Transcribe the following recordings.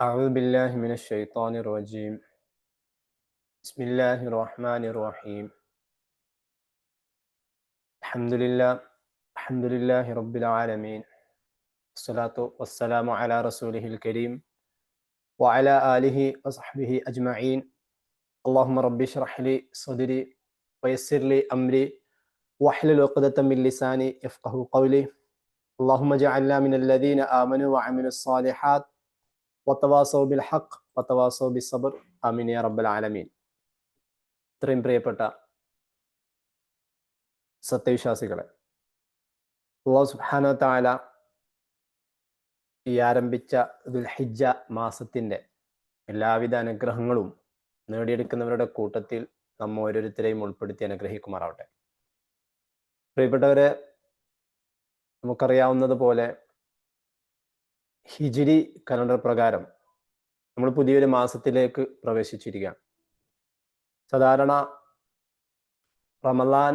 أعوذ بالله من الشيطان الرجيم. بسم الله الرحمن الرحيم. الحمد لله الحمد لله رب العالمين. الصلاة والسلام على رسوله الكريم وعلى آله وصحبه أجمعين. اللهم رب اشرح لي صدري ويسر لي أمري واحلل عقدة من لساني يفقه قولي. اللهم اجعلنا من الذين آمنوا وعملوا الصالحات bill ഹഖ് B സബർ. റബ്ബൽ ആലമീൻ. ഇത്രയും പ്രിയപ്പെട്ട സത്യവിശ്വാസികളെ അള്ളാഹു ഈ ആരംഭിച്ച ദുൽഹിജ മാസത്തിന്റെ എല്ലാവിധ അനുഗ്രഹങ്ങളും നേടിയെടുക്കുന്നവരുടെ കൂട്ടത്തിൽ നമ്മ ഓരോരുത്തരെയും ഉൾപ്പെടുത്തി അനുഗ്രഹിക്കുമാറാവട്ടെ. പ്രിയപ്പെട്ടവരെ നമുക്കറിയാവുന്നത് പോലെ ഹിജിരി കലണ്ടർ പ്രകാരം നമ്മൾ പുതിയൊരു മാസത്തിലേക്ക് പ്രവേശിച്ചിരിക്കുകയാണ്. സാധാരണ റമലാൻ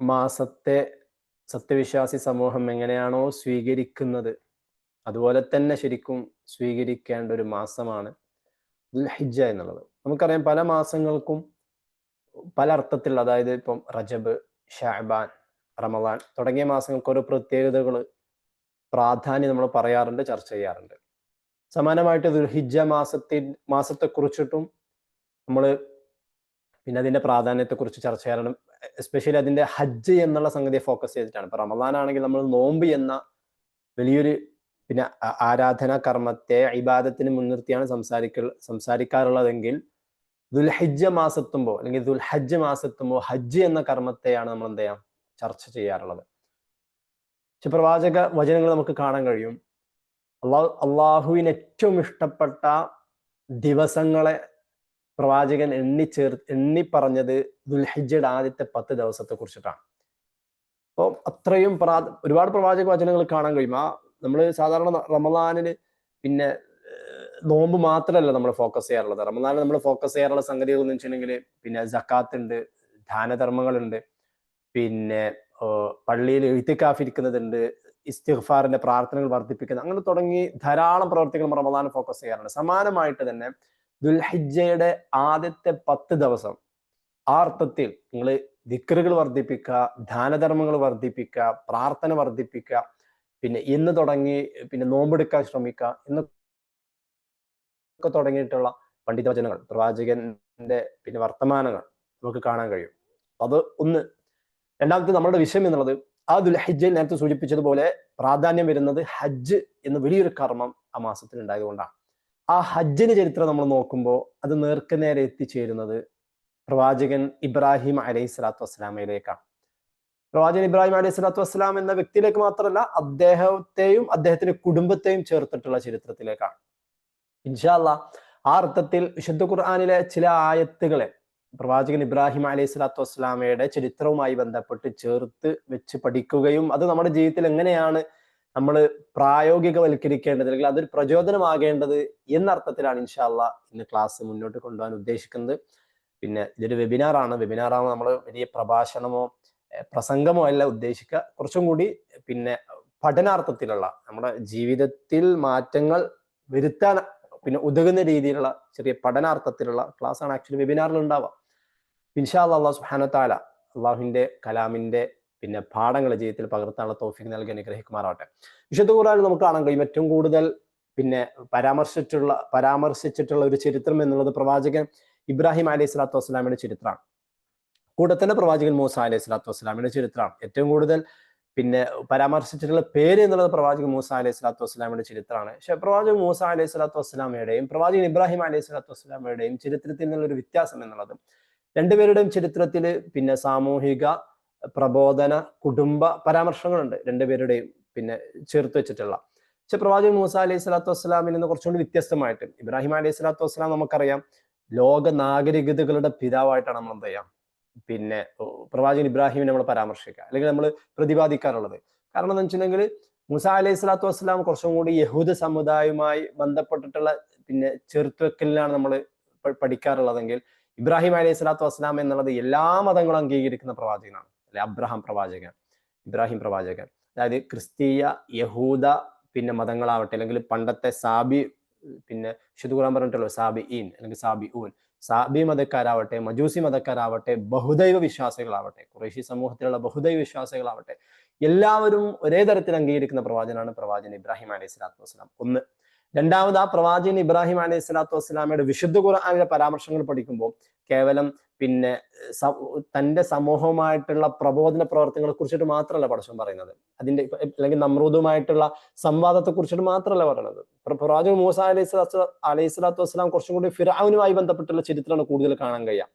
മാസത്തെ സത്യവിശ്വാസി സമൂഹം എങ്ങനെയാണോ സ്വീകരിക്കുന്നത് അതുപോലെ തന്നെ ശരിക്കും സ്വീകരിക്കേണ്ട ഒരു മാസമാണ് ഹിജ എന്നുള്ളത്. നമുക്കറിയാം പല മാസങ്ങൾക്കും പല അർത്ഥത്തിൽ അതായത് ഇപ്പം റജബ് ഷാബാൻ റമലാൻ തുടങ്ങിയ മാസങ്ങൾക്ക് ഓരോ പ്രത്യേകതകൾ പ്രാധാന്യം നമ്മൾ പറയാറുണ്ട് ചർച്ച ചെയ്യാറുണ്ട്. സമാനമായിട്ട് ദുർഹിജ മാസത്തിൻ മാസത്തെ കുറിച്ചിട്ടും നമ്മൾ പിന്നെ അതിന്റെ പ്രാധാന്യത്തെക്കുറിച്ച് ചർച്ച ചെയ്യാറുണ്ട്. എസ്പെഷ്യലി അതിന്റെ ഹജ്ജ് എന്നുള്ള സംഗതിയെ ഫോക്കസ് ചെയ്തിട്ടാണ്. ഇപ്പൊ റമദാൻ ആണെങ്കിൽ നമ്മൾ നോമ്പ് എന്ന വലിയൊരു പിന്നെ ആരാധനാ കർമ്മത്തെ ഇബാദത്തിന് മുൻനിർത്തിയാണ് സംസാരിക്ക സംസാരിക്കാറുള്ളതെങ്കിൽ ദുൽഹജ്ജ മാസത്തുമ്പോൾ അല്ലെങ്കിൽ ദുൽഹജ്ജ് മാസത്തുമ്പോൾ ഹജ്ജ് എന്ന കർമ്മത്തെയാണ് നമ്മൾ എന്ത് ചെയ്യാം? ചർച്ച ചെയ്യാറുള്ളത്. പക്ഷെ പ്രവാചക വചനങ്ങൾ നമുക്ക് കാണാൻ കഴിയും. അള്ളാഹു അള്ളാഹുവിന് ഏറ്റവും ഇഷ്ടപ്പെട്ട ദിവസങ്ങളെ പ്രവാചകൻ എണ്ണി ചേർ എണ്ണി പറഞ്ഞത് ദുൽഹിജയുടെ ആദ്യത്തെ പത്ത് ദിവസത്തെ കുറിച്ചിട്ടാണ്. അപ്പോൾ അത്രയും പ്രാ ഒരുപാട് പ്രവാചക വചനങ്ങൾ കാണാൻ കഴിയും. ആ നമ്മൾ സാധാരണ റമദാനിന് പിന്നെ നോമ്പ് മാത്രമല്ല നമ്മൾ ഫോക്കസ് ചെയ്യാറുള്ളത്. റമദാനിൽ നമ്മൾ ഫോക്കസ് ചെയ്യാറുള്ള സംഗതികൾ എന്ന് വെച്ചിട്ടുണ്ടെങ്കിൽ പിന്നെ ജക്കാത്ത് ഉണ്ട് പിന്നെ പള്ളിയിൽ എഴുത്തിക്കാഫിരിക്കുന്നതുണ്ട് ഇസ്തിഗ്ഫാറിന്റെ പ്രാർത്ഥനകൾ വർദ്ധിപ്പിക്കുന്നത് അങ്ങനെ തുടങ്ങി ധാരാളം പ്രവർത്തികൾ റമദാൻ ഫോക്കസ് ചെയ്യാറുണ്ട്. സമാനമായിട്ട് തന്നെ ദുൽഹിജയുടെ ആദ്യത്തെ പത്ത് ദിവസം ആ അർത്ഥത്തിൽ നിങ്ങൾ ദിക്കറുകൾ വർദ്ധിപ്പിക്കുക ദാനധർമ്മങ്ങൾ വർദ്ധിപ്പിക്കുക പ്രാർത്ഥന വർദ്ധിപ്പിക്കുക പിന്നെ ഇന്ന് തുടങ്ങി പിന്നെ നോമ്പെടുക്കാൻ ശ്രമിക്കുക എന്നൊക്കെ തുടങ്ങിയിട്ടുള്ള പണ്ഡിതവചനങ്ങൾ പ്രവാചകന്റെ പിന്നെ വർത്തമാനങ്ങൾ നമുക്ക് കാണാൻ കഴിയും. അത് ഒന്ന് രണ്ടാമത്തെ നമ്മുടെ വിഷയം എന്നുള്ളത് ആ ദുൽഹിജയിൽ നേരത്തെ സൂചിപ്പിച്ചതുപോലെ പ്രാധാന്യം വരുന്നത് ഹജ്ജ് എന്ന വലിയൊരു കർമ്മം ആ മാസത്തിൽ ഉണ്ടായതുകൊണ്ടാണ്. ആ ഹജ്ജിന് ചരിത്രം നമ്മൾ നോക്കുമ്പോൾ അത് നേർക്കുനേരെ എത്തിച്ചേരുന്നത് പ്രവാചകൻ ഇബ്രാഹിം അലൈഹി സ്വലാത്തു വസ്സലാമയിലേക്കാണ് പ്രവാചകൻ ഇബ്രാഹിം അലൈഹി സ്വലാത്തു വസ്സലാം എന്ന വ്യക്തിയിലേക്ക് മാത്രമല്ല അദ്ദേഹത്തെയും അദ്ദേഹത്തിന്റെ കുടുംബത്തെയും ചേർത്തിട്ടുള്ള ചരിത്രത്തിലേക്കാണ്. ഇൻഷാല്ല ആ അർത്ഥത്തിൽ വിശുദ്ധ ഖുർആാനിലെ ചില ആയത്തുകളെ പ്രവാചകൻ ഇബ്രാഹിം അലൈഹി സ്വലാത്തു വസ്സലാമയുടെ ചരിത്രവുമായി ബന്ധപ്പെട്ട് ചേർത്ത് വെച്ച് പഠിക്കുകയും അത് നമ്മുടെ ജീവിതത്തിൽ എങ്ങനെയാണ് നമ്മൾ പ്രായോഗികവൽക്കരിക്കേണ്ടത് അല്ലെങ്കിൽ അതൊരു പ്രചോദനമാകേണ്ടത് എന്ന അർത്ഥത്തിലാണ് ഇൻഷാല്ല ഇന്ന് ക്ലാസ് മുന്നോട്ട് കൊണ്ടുപോകാൻ ഉദ്ദേശിക്കുന്നത്. പിന്നെ ഇതൊരു വെബിനാർ ആണ് വെബിനാർ ആണ് നമ്മൾ വലിയ പ്രഭാഷണമോ പ്രസംഗമോ അല്ല ഉദ്ദേശിക്കുക. കുറച്ചും കൂടി പിന്നെ പഠനാർത്ഥത്തിലുള്ള നമ്മുടെ ജീവിതത്തിൽ മാറ്റങ്ങൾ വരുത്താൻ പിന്നെ ഉതകുന്ന രീതിയിലുള്ള ചെറിയ പഠനാർത്ഥത്തിലുള്ള ക്ലാസ് ആണ് ആക്ച്വലി വെബിനാറിൽ ഉണ്ടാവുക. ഇൻഷാ അള്ളാഹു താല അള്ളാഹുവിന്റെ കലാമിന്റെ പിന്നെ പാഠങ്ങൾ ജീവിതത്തിൽ പകർത്താനുള്ള തോഫിക്ക് നൽകി അനുഗ്രഹിക്കുമാറാവട്ടെ വിശുദ്ധ ഖുർആൻ നമുക്ക് കാണാൻ കഴിയും. ഏറ്റവും കൂടുതൽ പിന്നെ പരാമർശിച്ചിട്ടുള്ള പരാമർശിച്ചിട്ടുള്ള ഒരു ചരിത്രം എന്നുള്ളത് പ്രവാചകൻ ഇബ്രാഹിം അലൈഹി സ്വലാത്തു വസ്സലാമിയുടെ ചരിത്രമാണ്. കൂടെ തന്നെ പ്രവാചകൻ മൂസ അലൈഹി സ്വലാത്തു വസ്സലാമിയുടെ ചരിത്രമാണ്. ഏറ്റവും കൂടുതൽ പിന്നെ പരാമർശിച്ചിട്ടുള്ള പേര് എന്നുള്ളത് പ്രവാചകൻ മൂസ അലൈഹി സ്വലാത്തു വസ്സലാമിയുടെ ചരിത്രമാണ്. പക്ഷെ പ്രവാചകൻ മൂസ അലൈഹി സ്വലാത്തു വസ്സലാമയുടെയും പ്രവാചകൻ ഇബ്രാഹിം അലൈഹി സ്വലാത്തു വസ്സലാമയുടെയും ചരിത്രത്തിൽ നിന്നുള്ള ഒരു വ്യത്യാസം എന്നുള്ളത് രണ്ടുപേരുടെയും ചരിത്രത്തിൽ പിന്നെ സാമൂഹിക പ്രബോധന കുടുംബ പരാമർശങ്ങളുണ്ട് രണ്ടുപേരുടെയും പിന്നെ ചേർത്ത് വെച്ചിട്ടുള്ള. പക്ഷെ പ്രവാചകൻ മൂസ അലൈഹി സ്വലാത്തു വസ്സലാമിൽ നിന്ന് കുറച്ചുകൂടി വ്യത്യസ്തമായിട്ട് ഇബ്രാഹിം അലൈഹി സ്വലാത്തു വസ്സലാം നമുക്കറിയാം ലോക നാഗരികതകളുടെ പിതാവായിട്ടാണ് നമ്മൾ എന്ത് ചെയ്യാം? പിന്നെ പ്രവാചകൻ ഇബ്രാഹിമിനെ നമ്മൾ പരാമർശിക്കുക. അല്ലെങ്കിൽ നമ്മൾ പ്രതിപാദിക്കാറുള്ളത്. കാരണം എന്ന് വെച്ചിട്ടുണ്ടെങ്കിൽ മുസ അലൈഹി സ്വലാത്തു വസ്സലാം കുറച്ചും കൂടി യഹൂദ സമുദായവുമായി ബന്ധപ്പെട്ടിട്ടുള്ള പിന്നെ ചെറുത്തുവെക്കലിനാണ് നമ്മൾ പഠിക്കാറുള്ളതെങ്കിൽ ഇബ്രാഹിം അലൈഹി സ്വലാത്തു വസ്സലാം എന്നുള്ളത് എല്ലാ മതങ്ങളും അംഗീകരിക്കുന്ന പ്രവാചകനാണ്. അല്ലെ അബ്രഹാം പ്രവാചകൻ ഇബ്രാഹിം പ്രവാചകൻ. അതായത് ക്രിസ്തീയ യഹൂദ പിന്നെ മതങ്ങളാവട്ടെ അല്ലെങ്കിൽ പണ്ടത്തെ സാബി പിന്നെ വിശുദ്ധ ഖുർആൻ പറഞ്ഞിട്ടുള്ളൂ സാബിഈൻ അല്ലെങ്കിൽ സാബി ഊൻ സാബി മതക്കാരാവട്ടെ മജൂസി മതക്കാരാവട്ടെ ബഹുദൈവ വിശ്വാസികളാവട്ടെ കുറേശി സമൂഹത്തിലുള്ള ബഹുദൈവ വിശ്വാസികളാവട്ടെ എല്ലാവരും ഒരേ തരത്തിൽ അംഗീകരിക്കുന്ന പ്രവാചനാണ് പ്രവാചകൻ ഇബ്രാഹിം അലൈഹി സ്വലാത്തു വസ്സലാം. ഒന്ന് രണ്ടാമത് ആ പ്രവാചകൻ ഇബ്രാഹിം അലൈഹി സ്വലാത്തു വസ്സലാമയുടെ വിശുദ്ധ ഖുർആാനിലെ പരാമർശങ്ങൾ പഠിക്കുമ്പോൾ കേവലം പിന്നെ തന്റെ സമൂഹവുമായിട്ടുള്ള പ്രബോധന പ്രവർത്തനങ്ങളെ കുറിച്ചിട്ട് മാത്രമല്ല പടച്ചവൻ പറയുന്നത്. അതിന്റെ അല്ലെങ്കിൽ നമ്രൂദുമായിട്ടുള്ള സംവാദത്തെ കുറിച്ചിട്ട് മാത്രമല്ല പറയുന്നത്. പ്രവാചകൻ മൂസ അലൈഹി സ്വലാത്തു അലൈഹി സ്വലാത്തു വസ്സലാം കുറച്ചും കൂടി ഫിറാവുനുമായി ബന്ധപ്പെട്ടുള്ള ചരിത്രമാണ് കൂടുതൽ കാണാൻ കഴിയുക.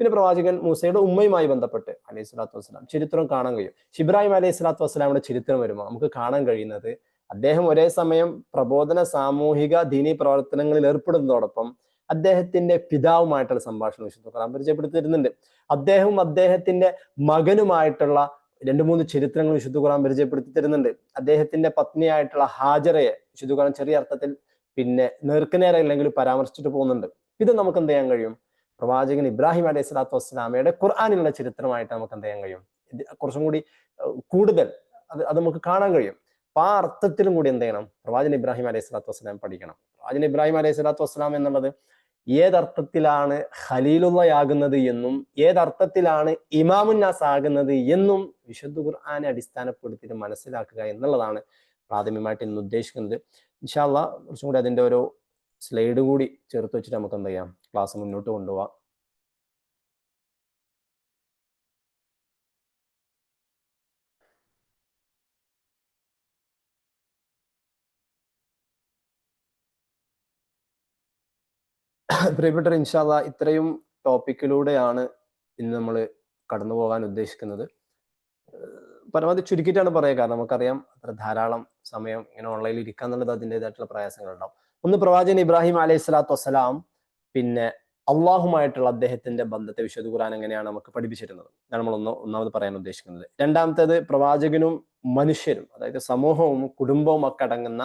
പിന്നെ പ്രവാചകൻ മൂസയുടെ ഉമ്മയുമായി ബന്ധപ്പെട്ട് അലൈഹി സ്വലാത്തു വസ്സലാം ചരിത്രം കാണാൻ കഴിയും. ഇബ്രാഹിം അലൈഹി സ്വലാത്തു വസ്സലാമിന്റെ ചരിത്രം വരുമ്പോൾ നമുക്ക് കാണാൻ കഴിയുന്നത് അദ്ദേഹം ഒരേ സമയം പ്രബോധന സാമൂഹിക ദീനി പ്രവർത്തനങ്ങളിൽ ഏർപ്പെടുന്നതോടൊപ്പം അദ്ദേഹത്തിന്റെ പിതാവുമായിട്ടുള്ള സംഭാഷണം വിശുദ്ധ ഖുറാൻ പരിചയപ്പെടുത്തിയിരുന്നുണ്ട് അദ്ദേഹവും അദ്ദേഹത്തിന്റെ മകനുമായിട്ടുള്ള രണ്ട് മൂന്ന് ചരിത്രങ്ങൾ വിശുദ്ധ ഖുറാൻ പരിചയപ്പെടുത്തി തരുന്നുണ്ട് അദ്ദേഹത്തിന്റെ പത്നിയായിട്ടുള്ള ഹാജറയെ വിശുദ്ധ ഖുറാൻ ചെറിയ അർത്ഥത്തിൽ പിന്നെ നേർക്കുനേരെ അല്ലെങ്കിൽ പരാമർശിച്ചിട്ട് പോകുന്നുണ്ട്. ഇത് നമുക്ക് എന്ത് ചെയ്യാൻ കഴിയും? പ്രവാചകൻ ഇബ്രാഹിം അലൈഹി സ്വലാത്തു വസ്സലാമയുടെ ഖുർആാനിലുള്ള ചരിത്രമായിട്ട് നമുക്ക് എന്ത് ചെയ്യാൻ കഴിയും? കുറച്ചും കൂടി കൂടുതൽ അത് അത് നമുക്ക് കാണാൻ കഴിയും. അപ്പൊ ആ അർത്ഥത്തിലും കൂടി എന്ത് ചെയ്യണം? പ്രവാചൻ ഇബ്രാഹിം അലൈഹി സ്വലാത്തു വസ്സലാം പഠിക്കണം. പ്രവാചൻ ഇബ്രാഹിം അലൈഹി സ്വലാത്തു വസ്സലാം എന്നുള്ളത് ഏതർത്ഥത്തിലാണ് ഖലീലുള്ളയാകുന്നത് എന്നും ഏതർത്ഥത്തിലാണ് ഇമാമുന്നാസ് ആകുന്നത് എന്നും വിശുദ്ധ ഖുർആാനെ അടിസ്ഥാനപ്പെടുത്തിയിട്ട് മനസ്സിലാക്കുക എന്നുള്ളതാണ് പ്രാഥമികമായിട്ട് ഇന്ന് ഉദ്ദേശിക്കുന്നത്. ഇൻഷാല്ല കുറച്ചും കൂടി അതിന്റെ ഒരു സ്ലൈഡ് കൂടി ചേർത്ത് വെച്ചിട്ട് നമുക്ക് എന്ത് ചെയ്യാം? ക്ലാസ് മുന്നോട്ട് കൊണ്ടുപോവാം. പ്രിയപ്പെട്ട ഇൻഷാല്ല ഇത്രയും ടോപ്പിക്കിലൂടെയാണ് ഇന്ന് നമ്മൾ കടന്നു പോകാൻ ഉദ്ദേശിക്കുന്നത്. പരമാവധി ചുരുക്കിയിട്ടാണ് പറയുക കാരണം നമുക്കറിയാം അത്ര ധാരാളം സമയം ഇങ്ങനെ ഓൺലൈനിൽ ഇരിക്കുക എന്നുള്ളത് അതിന്റെതായിട്ടുള്ള പ്രയാസങ്ങൾ ഉണ്ടാവും. ഒന്ന് പ്രവാചകൻ ഇബ്രാഹിം അലൈഹി സ്വലാത്തു വസ്സലാം പിന്നെ അള്ളാഹുമായിട്ടുള്ള അദ്ദേഹത്തിന്റെ ബന്ധത്തെ വിശുദ്ധ ഖുർആൻ എങ്ങനെയാണ് നമുക്ക് പഠിപ്പിച്ചിരുന്നത്? നമ്മൾ ഒന്ന് ഒന്നാമത് പറയാൻ ഉദ്ദേശിക്കുന്നത്. രണ്ടാമത്തേത് പ്രവാചകനും മനുഷ്യരും അതായത് സമൂഹവും കുടുംബവും ഒക്കെ അടങ്ങുന്ന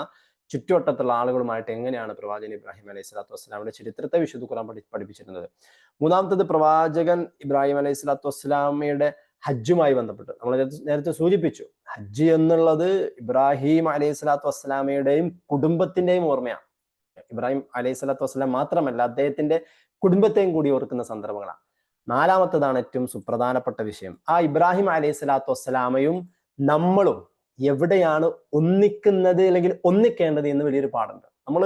ചുറ്റുവട്ടത്തുള്ള ആളുകളുമായിട്ട് എങ്ങനെയാണ് പ്രവാചകൻ ഇബ്രാഹിം അലൈഹി സ്വലാത്തു വസ്സലാമിന്റെ ചരിത്രത്തെ വിശുദ്ധ കുറാൻ പഠി പഠിപ്പിച്ചിരുന്നത്? മൂന്നാമത്തത് പ്രവാചകൻ ഇബ്രാഹിം അലൈഹി സ്വലാത്തു വസ്സലാമയുടെ ഹജ്ജുമായി ബന്ധപ്പെട്ട്. നമ്മൾ നേരത്തെ- സൂചിപ്പിച്ചു. ഹജ്ജ് എന്നുള്ളത് ഇബ്രാഹിം അലൈഹി സ്വലാത്തു വസ്സലാമയുടെയും കുടുംബത്തിന്റെയും ഓർമ്മയാണ്. ഇബ്രാഹിം അലൈഹി സ്വലാത്തു വസ്സലാം മാത്രമല്ല അദ്ദേഹത്തിന്റെ കുടുംബത്തെയും കൂടി ഓർക്കുന്ന സന്ദർഭങ്ങളാണ്. നാലാമത്തതാണ് ഏറ്റവും സുപ്രധാനപ്പെട്ട വിഷയം. ആ ഇബ്രാഹിം അലൈഹി സ്വലാത്തു വസ്സലാമയും നമ്മളും എവിടെയാണ് ഒന്നിക്കുന്നത് അല്ലെങ്കിൽ ഒന്നിക്കേണ്ടത് എന്ന് വലിയൊരു പാടുണ്ട് നമ്മൾ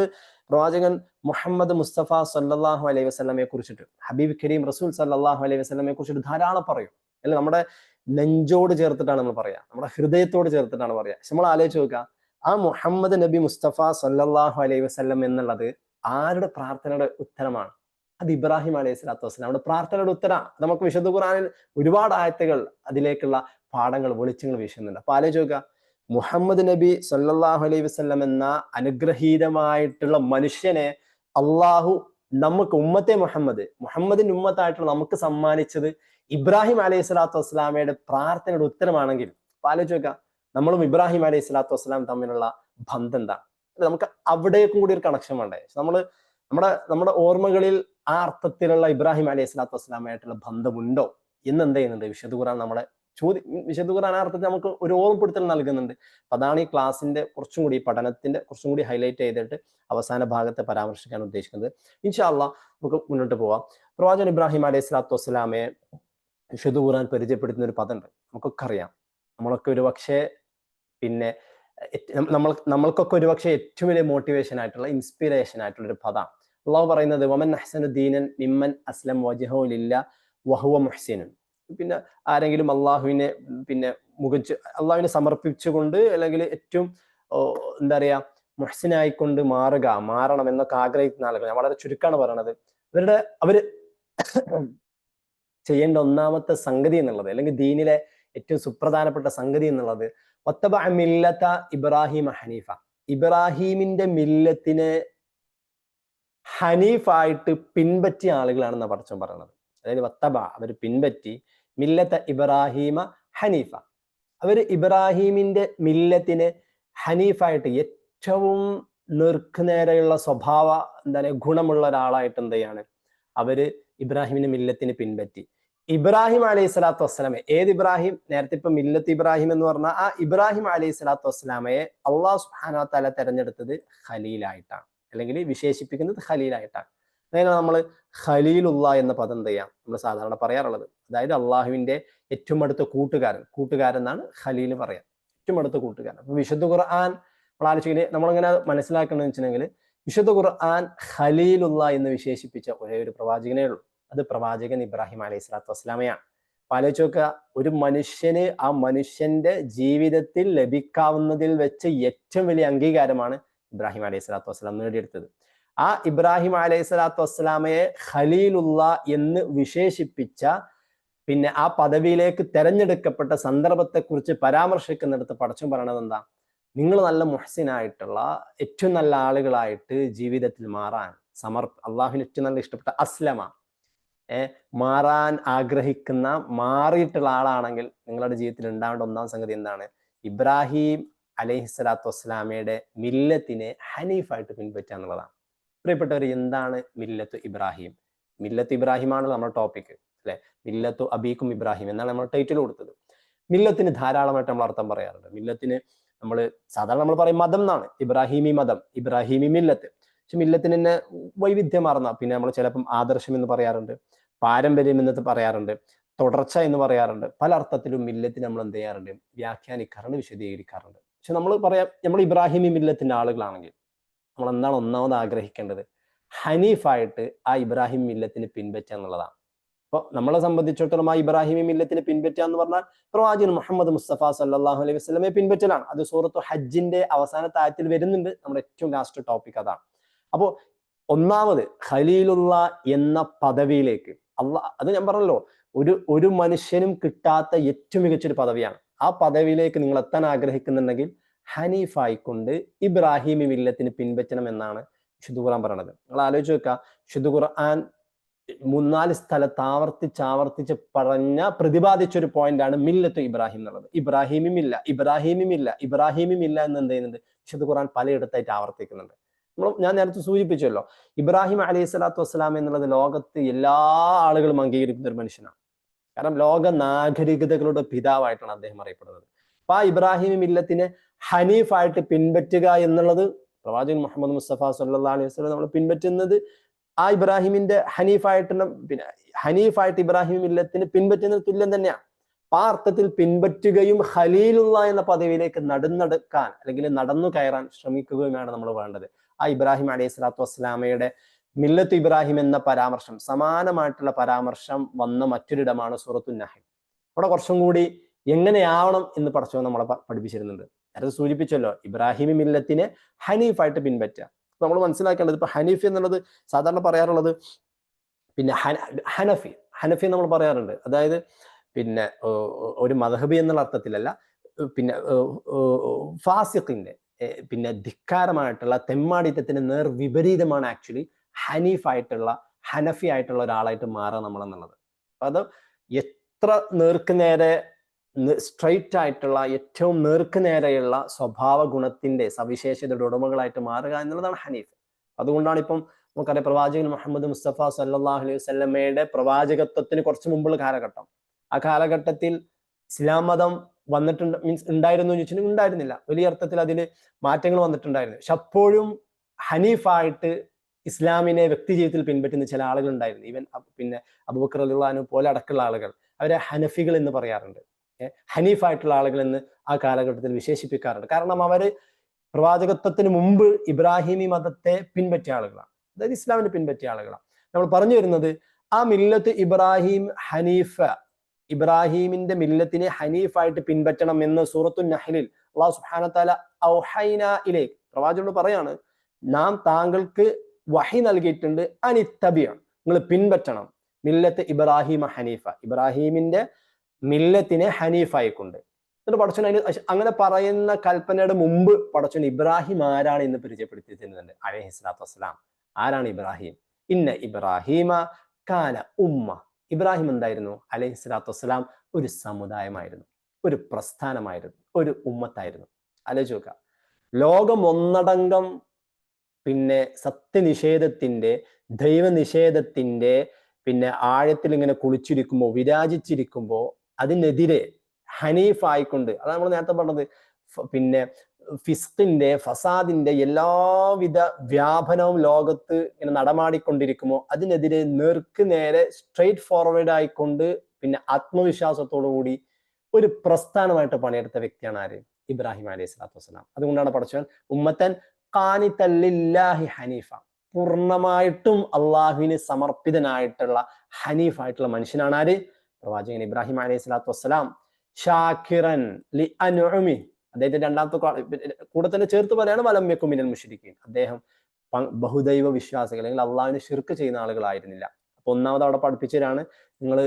പ്രവാചകൻ മുഹമ്മദ് മുസ്തഫ സല്ലാഹു അലൈഹി വസ്ലമെ കുറിച്ചിട്ട് ഹബീബ് കരീം റസൂൽ സല്ലാഹു അലൈഹി വസ്ലമെ കുറിച്ചിട്ട് ധാരാളം പറയും. അല്ലെ? നമ്മുടെ നെഞ്ചോട് ചേർത്തിട്ടാണ് നമ്മൾ പറയാ. നമ്മുടെ ഹൃദയത്തോട് ചേർത്തിട്ടാണ് പറയാ. പക്ഷെ നമ്മൾ ആലോചിച്ച് നോക്കുക ആ മുഹമ്മദ് നബി മുസ്തഫ സല്ലാഹു അലൈഹി വസ്ലം എന്നുള്ളത് ആരുടെ പ്രാർത്ഥനയുടെ ഉത്തരമാണ്? അത് ഇബ്രാഹിം അലൈഹി സ്വലാത്തു വസ്സലാം. നമ്മുടെ പ്രാർത്ഥനയുടെ ഉത്തരമാണ് നമുക്ക് വിശുദ്ധ ഖുറാനിൽ ഒരുപാട് ആയത്തുകൾ അതിലേക്കുള്ള പാഠങ്ങൾ വെളിച്ചങ്ങൾ വീശുന്നുണ്ട്. അപ്പൊ ആലോചിച്ച് നോക്കുക മുഹമ്മദ് നബി സല്ലാഹു അലൈഹി വസ്ലം എന്ന അനുഗ്രഹീതമായിട്ടുള്ള മനുഷ്യനെ അള്ളാഹു നമുക്ക് ഉമ്മത്തെ മുഹമ്മദ് മുഹമ്മദിന്റെ ഉമ്മത്തായിട്ടുള്ള നമുക്ക് സമ്മാനിച്ചത് ഇബ്രാഹിം അലൈഹി സ്വലാത്തു വസ്സലാമയുടെ പ്രാർത്ഥനയുടെ ഉത്തരമാണെങ്കിൽ ആലോചിച്ച് നോക്കുക നമ്മളും ഇബ്രാഹിം അലൈഹി സ്വലാത്തു വസ്സലാം തമ്മിലുള്ള ബന്ധം എന്താണ്? നമുക്ക് അവിടേക്കും കൂടി ഒരു കണക്ഷൻ വേണ്ടേ? നമ്മൾ നമ്മുടെ നമ്മുടെ ഓർമ്മകളിൽ ആ അർത്ഥത്തിലുള്ള ഇബ്രാഹിം അലൈഹി സ്വലാത്തു വസ്സലാമായിട്ടുള്ള ബന്ധമുണ്ടോ? എന്ന് എന്ത് ചെയ്യുന്നുണ്ട്? വിശുദ്ധ ഖുർആൻ നമ്മളെ ചോദ്യം വിശുദ്ധ ഖുർആൻ അർത്ഥത്തിൽ നമുക്ക് ഒരു ഓർമ്മപ്പെടുത്തൽ നൽകുന്നുണ്ട്. അപ്പൊ അതാണ് ഈ ക്ലാസ്സിന്റെ കുറച്ചും കൂടി പഠനത്തിന്റെ കുറച്ചും കൂടി ഹൈലൈറ്റ് ചെയ്തിട്ട് അവസാന ഭാഗത്തെ പരാമർശിക്കാൻ ഉദ്ദേശിക്കുന്നത്. ഇൻഷാല്ല നമുക്ക് മുന്നോട്ട് പോവാം. പ്രവാചകൻ ഇബ്രാഹിം അലൈഹി സ്വലാത്തു വസ്സലാമയെ വിശുദ്ധ ഖുർആൻ പരിചയപ്പെടുത്തുന്ന ഒരു പദമുണ്ട് നമുക്കൊക്കെ അറിയാം. നമ്മളൊക്കെ ഒരു പക്ഷേ പിന്നെ നമ്മൾ നമ്മൾക്കൊക്കെ ഒരു പക്ഷേ ഏറ്റവും വലിയ മോട്ടിവേഷൻ ആയിട്ടുള്ള ഇൻസ്പിറേഷൻ ആയിട്ടുള്ള ഒരു പദമാണ് അള്ളാഹു പറയുന്നത് വമൻ അഹ്സനുദ്ദീനൻ മിമ്മൻ അസ്ലം വജഹുലില്ല വഹുവ മുഹ്സിനൻ. പിന്നെ ആരെങ്കിലും അള്ളാഹുവിനെ പിന്നെ മുഖച്ച് അള്ളാഹുവിനെ സമർപ്പിച്ചുകൊണ്ട് അല്ലെങ്കിൽ ഏറ്റവും എന്താ പറയാ മുഹസിനായിക്കൊണ്ട് മാറുക മാറണം എന്നൊക്കെ ആഗ്രഹിക്കുന്ന ആളുകൾ. ഞാൻ വളരെ ചുരുക്കമാണ് പറയണത്. അവരുടെ അവർ ചെയ്യേണ്ട ഒന്നാമത്തെ സംഗതി എന്നുള്ളത് അല്ലെങ്കിൽ ദീനിലെ ഏറ്റവും സുപ്രധാനപ്പെട്ട സംഗതി എന്നുള്ളത് ഒത്തബ മില്ലത്ത ഇബ്രാഹിം ഹനീഫ. ഇബ്രാഹീമിന്റെ മില്ലത്തിനെ ഹനീഫായിട്ട് പിൻപറ്റിയ ആളുകളാണെന്ന് പടച്ചോൻ പറയുന്നത് അതായത് വത്തബ അവർ പിൻപറ്റി മില്ലത്ത ഇബ്രാഹീമ ഹനീഫ. അവർ ഇബ്രാഹീമിന്റെ മില്ലത്തിനെ ഹനീഫായിട്ട് ഏറ്റവും നേർക്കുനേരെയുള്ള സ്വഭാവ എന്താണ് ഗുണമുള്ള ഒരാളായിട്ട് എന്ത് ചെയ്യാണ്? അവർ ഇബ്രാഹിമിന്റെ മില്ലത്തിന് പിൻപറ്റി. ഇബ്രാഹിം അലൈഹി സ്വലാത്തു വസ്സലാമെ ഏത് ഇബ്രാഹിം? നേരത്തെ ഇപ്പൊ മില്ലത്ത് ഇബ്രാഹിം എന്ന് പറഞ്ഞ ആ ഇബ്രാഹിം അലൈഹി സ്വലാത്തു വസ്സലാമയെ അള്ളാഹു സുബ്ഹാനഹു വ തആല തെരഞ്ഞെടുത്തത് ഖലീലായിട്ടാണ്. അല്ലെങ്കിൽ വിശേഷിപ്പിക്കുന്നത് ഖലീലായിട്ടാണ്. അതായത് നമ്മൾ ഖലീലുള്ള എന്ന പദം എന്ത് ചെയ്യാം? നമ്മൾ സാധാരണ പറയാറുള്ളത്. അതായത് അള്ളാഹുവിന്റെ ഏറ്റവും അടുത്ത കൂട്ടുകാരൻ. കൂട്ടുകാരൻ എന്നാണ് ഖലീൽ പറയാം. ഏറ്റവും അടുത്ത കൂട്ടുകാരൻ. അപ്പൊ വിശുദ്ധ ഖുർആൻ നമ്മൾ ആലോചിക്കുന്നത് നമ്മളിങ്ങനെ മനസ്സിലാക്കണമെന്ന് വെച്ചിട്ടുണ്ടെങ്കിൽ വിശുദ്ധ ഖുർആൻ ഖലീലുള്ള എന്ന് വിശേഷിപ്പിച്ച ഒരേ ഒരു പ്രവാചകനേ ഉള്ളൂ. അത് പ്രവാചകൻ ഇബ്രാഹിം അലൈഹി സ്വലാത്തു വസ്സലാമയാണ് ആലോചിച്ച് നോക്കുക ഒരു മനുഷ്യന് ആ മനുഷ്യന്റെ ജീവിതത്തിൽ ലഭിക്കാവുന്നതിൽ വെച്ച് ഏറ്റവും വലിയ അംഗീകാരമാണ് ഇബ്രാഹിം അലൈഹി സ്വലാത്തു വസ്സലാം നേടിയെടുത്തത്. ആ ഇബ്രാഹിം അലൈഹി സ്വലാത്തു വസ്സലാമയെ ഖലീലുള്ള എന്ന് വിശേഷിപ്പിച്ച പിന്നെ ആ പദവിയിലേക്ക് തെരഞ്ഞെടുക്കപ്പെട്ട സന്ദർഭത്തെക്കുറിച്ച് പരാമർശിക്കുന്നിടത്ത് പടച്ചും പറയണത് എന്താ? നിങ്ങൾ നല്ല മുഹസിനായിട്ടുള്ള ഏറ്റവും നല്ല ആളുകളായിട്ട് ജീവിതത്തിൽ മാറാൻ സമർ അള്ളാഹുവിന് ഏറ്റവും നല്ല ഇഷ്ടപ്പെട്ട അസ്ലമ ഏഹ് മാറാൻ ആഗ്രഹിക്കുന്ന മാറിയിട്ടുള്ള ആളാണെങ്കിൽ നിങ്ങളുടെ ജീവിതത്തിൽ ഉണ്ടാവേണ്ട ഒന്നാം സംഗതി എന്താണ്? ഇബ്രാഹിം അലൈഹി സ്വലാത്തു വസ്സലാമയുടെ മില്ലത്തിനെ ഹനീഫായിട്ട് പിൻപറ്റുക എന്നുള്ളതാണ്. പ്രിയപ്പെട്ടവർ എന്താണ് മില്ലത്ത് ഇബ്രാഹിം? മില്ലത്ത് ഇബ്രാഹിം ആണല്ലോ നമ്മുടെ ടോപ്പിക് അല്ലെ? മില്ലത്തു അബീക്കും ഇബ്രാഹിം എന്നാണ് നമ്മൾ ടൈറ്റിൽ കൊടുത്തത്. മില്ലത്തിന് ധാരാളമായിട്ട് നമ്മൾ അർത്ഥം പറയാറുണ്ട്. മില്ലത്തിന് നമ്മൾ സാധാരണ നമ്മൾ പറയും മതം എന്നാണ്. ഇബ്രാഹിമി മതം ഇബ്രാഹിമി മില്ലത്ത്. പക്ഷെ മില്ലത്തിന് തന്നെ വൈവിധ്യമാർന്ന പിന്നെ നമ്മൾ ചിലപ്പം ആദർശം എന്ന് പറയാറുണ്ട് പാരമ്പര്യം എന്ന് പറയാറുണ്ട് തുടർച്ച എന്ന് പറയാറുണ്ട്. പല അർത്ഥത്തിലും മില്ലത്തിന് നമ്മൾ എന്ത് ചെയ്യാറുണ്ട്? വ്യാഖ്യാനിക്കാറുണ്ട് വിശദീകരിക്കാറുണ്ട്. പക്ഷെ നമ്മൾ പറയാം നമ്മൾ ഇബ്രാഹിമി മില്ലത്തിന്റെ ആളുകളാണെങ്കിൽ നമ്മൾ എന്താണ് ഒന്നാമത് ആഗ്രഹിക്കേണ്ടത്? ഹനീഫായിട്ട് ആ ഇബ്രാഹിം മില്ലത്തിന് പിൻപറ്റുക എന്നുള്ളതാണ് അപ്പോൾ നമ്മളെ സംബന്ധിച്ചിടത്തോളം ആ ഇബ്രാഹിമി മില്ലത്തിന് പിൻപറ്റുക എന്ന് പറഞ്ഞാൽ പ്രവാചകൻ മുഹമ്മദ് മുസ്തഫ സല്ലാഹു അലൈഹി വസ്ലമെ പിൻപറ്റലാണ്. അത് സൂറത്തു ഹജ്ജിന്റെ അവസാന താരത്തിൽ വരുന്നുണ്ട്. നമ്മുടെ ഏറ്റവും ലാസ്റ്റ് ടോപ്പിക് അതാണ്. അപ്പോൾ ഒന്നാമത് ഖലീലുള്ള എന്ന പദവിയിലേക്ക് അള്ളാ അത് ഞാൻ പറഞ്ഞല്ലോ ഒരു ഒരു മനുഷ്യനും കിട്ടാത്ത ഏറ്റവും മികച്ചൊരു പദവിയാണ്. ആ പദവിയിലേക്ക് നിങ്ങൾ എത്താൻ ആഗ്രഹിക്കുന്നുണ്ടെങ്കിൽ ഹനീഫായിക്കൊണ്ട് ഇബ്രാഹിമി മില്ലത്തിന് പിൻപറ്റണം എന്നാണ് വിശുദ്ധ ഖുർആൻ പറയണത്. നിങ്ങൾ ആലോചിച്ച് വെക്കുക വിശുദ്ധ ഖുർആൻ മൂന്നാൽ സ്ഥലത്ത് ആവർത്തിച്ച് ആവർത്തിച്ച് പറഞ്ഞ പ്രതിപാദിച്ച ഒരു പോയിന്റ് ആണ് മില്ലത്ത് ഇബ്രാഹിം എന്നുള്ളത്. ഇബ്രാഹിമും ഇല്ല ഇബ്രാഹിമും ഇല്ല ഇബ്രാഹിമും ഇല്ല എന്ന് എന്ത് ചെയ്യുന്നുണ്ട്? വിശുദ്ധ ഖുർആൻ പലയിടത്തായിട്ട് ആവർത്തിക്കുന്നുണ്ട്. നമ്മൾ ഞാൻ നേരത്തെ സൂചിപ്പിച്ചല്ലോ ഇബ്രാഹിം അലൈഹി സ്വലാത്തു വസ്സലാം എന്നുള്ളത് ലോകത്ത് എല്ലാ ആളുകളും അംഗീകരിക്കുന്ന ഒരു മനുഷ്യനാണ്. കാരണം ലോക നാഗരികതകളുടെ പിതാവായിട്ടാണ് അദ്ദേഹം അറിയപ്പെടുന്നത്. അപ്പൊ ആ ഇബ്രാഹിം മില്ലത്തിനെ ഹനീഫായിട്ട് പിൻപറ്റുക എന്നുള്ളത് പ്രവാചകൻ മുഹമ്മദ് മുസ്തഫ സല്ലാ അലൈഹി വസ്ലം നമ്മൾ പിൻപറ്റുന്നത് ആ ഇബ്രാഹിമിന്റെ ഹനീഫായിട്ടുള്ള പിന്നെ ഹനീഫായിട്ട് ഇബ്രാഹിം ഇല്ലത്തിന് പിൻപറ്റുന്നത് തുല്യം തന്നെയാണ് ആ അർത്ഥത്തിൽ പിൻപറ്റുകയും ഖലീലുള്ള എന്ന പദവിയിലേക്ക് നടന്നെടുക്കാൻ അല്ലെങ്കിൽ നടന്നു കയറാൻ ശ്രമിക്കുകയുമാണ് നമ്മൾ വേണ്ടത്. ആ ഇബ്രാഹിം അലൈഹി സ്വലാത്തു വസ്സലാമയുടെ മില്ലത്ത് ഇബ്രാഹിം എന്ന പരാമർശം സമാനമായിട്ടുള്ള പരാമർശം വന്ന മറ്റൊരിടമാണ് സൂറത്തു നഹിം അവിടെ കുറച്ചും കൂടി എങ്ങനെയാവണം എന്ന് പഠിച്ചോ നമ്മളെ പഠിപ്പിച്ചിരുന്നുണ്ട്. നേരത്തെ സൂചിപ്പിച്ചല്ലോ ഇബ്രാഹിമി മില്ലത്തിനെ ഹനീഫായിട്ട് പിൻപറ്റുക. നമ്മൾ മനസ്സിലാക്കേണ്ടത് ഇപ്പൊ ഹനീഫ് എന്നുള്ളത് സാധാരണ പറയാറുള്ളത് പിന്നെ ഹനഫി ഹനഫി നമ്മൾ പറയാറുണ്ട്. അതായത് പിന്നെ ഒരു മധഹബി എന്നുള്ള അർത്ഥത്തിലല്ല പിന്നെ ഫാസിഖിന്റെ പിന്നെ ധിക്കാരമായിട്ടുള്ള തെമ്മാടിത്തത്തിന് നേർ വിപരീതമാണ് ആക്ച്വലി ഹനീഫായിട്ടുള്ള ഹനഫി ആയിട്ടുള്ള ഒരാളായിട്ട് മാറുക നമ്മളെന്നുള്ളത്. അപ്പൊ അത് എത്ര നേർക്ക് നേരെ സ്ട്രൈറ്റ് ആയിട്ടുള്ള ഏറ്റവും നേർക്ക് നേരെയുള്ള സ്വഭാവ ഗുണത്തിന്റെ സവിശേഷതയുടെ ഉടമകളായിട്ട് മാറുക എന്നുള്ളതാണ് ഹനീഫ്. അതുകൊണ്ടാണ് ഇപ്പം നമുക്കറിയാം പ്രവാചകൻ മുഹമ്മദ് മുസ്തഫ സല്ലാഹു അലൈഹി വസ്ലമയുടെ പ്രവാചകത്വത്തിന് കുറച്ച് മുമ്പുള്ള കാലഘട്ടം. ആ കാലഘട്ടത്തിൽ ഇസ്ലാം മതം വന്നിട്ടുണ്ട് മീൻസ് ഉണ്ടായിരുന്നു എന്ന് ചോദിച്ചിട്ടുണ്ടെങ്കിൽ ഉണ്ടായിരുന്നില്ല. വലിയ അർത്ഥത്തിൽ അതിൽ മാറ്റങ്ങൾ വന്നിട്ടുണ്ടായിരുന്നു. പക്ഷെ അപ്പോഴും ഹനീഫായിട്ട് ഇസ്ലാമിനെ വ്യക്തി ജീവിതത്തിൽ പിൻപറ്റുന്ന ചില ആളുകൾ ഉണ്ടായിരുന്നു. ഈവൻ പിന്നെ അബൂബക്കർ അലുള്ളഹാനു പോലെ അടക്കമുള്ള ആളുകൾ. അവരെ ഹനഫികൾ എന്ന് പറയാറുണ്ട്. ഹനീഫായിട്ടുള്ള ആളുകൾ എന്ന് ആ കാലഘട്ടത്തിൽ വിശേഷിപ്പിക്കാറുണ്ട്. കാരണം അവർ പ്രവാചകത്വത്തിന് മുമ്പ് ഇബ്രാഹിമി മതത്തെ പിൻപറ്റിയ ആളുകളാണ്. അതായത് ഇസ്ലാമിനെ പിൻപറ്റിയ ആളുകളാണ്. നമ്മൾ പറഞ്ഞു വരുന്നത് ആ മില്ലത്ത് ഇബ്രാഹിം ഹനീഫ ഇബ്രാഹിമിന്റെ മില്ലത്തിനെ ഹനീഫായിട്ട് പിൻപറ്റണം എന്ന് സൂറത്തു നഹ്ലിൽ അള്ളാഹു സുഹാനത്താല ഔഹൈന പ്രവാചകനോട് പറയാണ് നാം താങ്കൾക്ക് വഹി നൽകിയിട്ടുണ്ട് അനിത്തബിയ നിങ്ങൾ പിൻപറ്റണം. മില്ലത്ത് ഇബ്രാഹിം ഹനീഫ. ഇബ്രാഹിമിന്റെ മില്ലത്തിനെ ഹനീഫായിക്കൊണ്ട്. എന്നിട്ട് പടച്ചോൻ അതിന് അങ്ങനെ പറയുന്ന കൽപ്പനയുടെ മുമ്പ് പടച്ചോൻ ഇബ്രാഹിം ആരാണ് എന്ന് പരിചയപ്പെടുത്തി തരുന്നുണ്ട് അലഹി സ്വലാത്തു വസ്സലാം. ആരാണ് ഇബ്രാഹിം? ഇന്ന ഇബ്രാഹിമ കാല ഉമ്മ. ഇബ്രാഹിം എന്തായിരുന്നു? അലഹി സ്വലാത്തു വസ്സലാം ഒരു സമുദായമായിരുന്നു. ഒരു പ്രസ്ഥാനമായിരുന്നു. ഒരു ഉമ്മത്തായിരുന്നു. ആലോചിച്ച് നോക്കുക. ലോകം ഒന്നടങ്കം പിന്നെ സത്യനിഷേധത്തിന്റെ ദൈവനിഷേധത്തിന്റെ പിന്നെ ആഴത്തിൽ ഇങ്ങനെ കുളിച്ചിരിക്കുമ്പോൾ വിരാജിച്ചിരിക്കുമ്പോൾ അതിനെതിരെ ഹനീഫ് ആയിക്കൊണ്ട് അതാണ് നമ്മൾ നേരത്തെ പറഞ്ഞത് പിന്നെ ഫിസ്കിന്റെ ഫസാദിന്റെ എല്ലാവിധ വ്യാപനവും ലോകത്ത് ഇങ്ങനെ നടമാടിക്കൊണ്ടിരിക്കുമോ അതിനെതിരെ നേർക്ക് നേരെ സ്ട്രെയിറ്റ് ഫോർവേഡ് ആയിക്കൊണ്ട് പിന്നെ ആത്മവിശ്വാസത്തോടു കൂടി ഒരു പ്രസ്ഥാനമായിട്ട് പണിയെടുത്ത വ്യക്തിയാണ് ആര്? ഇബ്രാഹിം അലൈഹി സ്വലാത്തു വസ്സലാം. അതുകൊണ്ടാണ് പഠിച്ചവൻ ഉമ്മത്തൻ കാനിത്തല്ലില്ലാഹി ഹനീഫ. പൂർണമായിട്ടും അള്ളാഹുവിന് സമർപ്പിതനായിട്ടുള്ള ഹനീഫായിട്ടുള്ള മനുഷ്യനാണ് ആര്? പ്രവാചകൻ ഇബ്രാഹിം അലൈഹി സ്വലാത്തു വസ്സലാം ഷാഖിറൻ ലി അനുമി അദ്ദേഹത്തിന്റെ രണ്ടാമത്തെ കൂടെ തന്നെ ചേർത്ത് പറയാണ് മിനൽ മുഷിരിക്കീൻ അദ്ദേഹം ബഹുദൈവ വിശ്വാസികൾ അല്ലെങ്കിൽ അള്ളാഹുവിനെ ഷിർക്ക് ചെയ്യുന്ന ആളുകളായിരുന്നില്ല. അപ്പൊ ഒന്നാമത് അവിടെ പഠിപ്പിച്ചതാണ് നിങ്ങൾ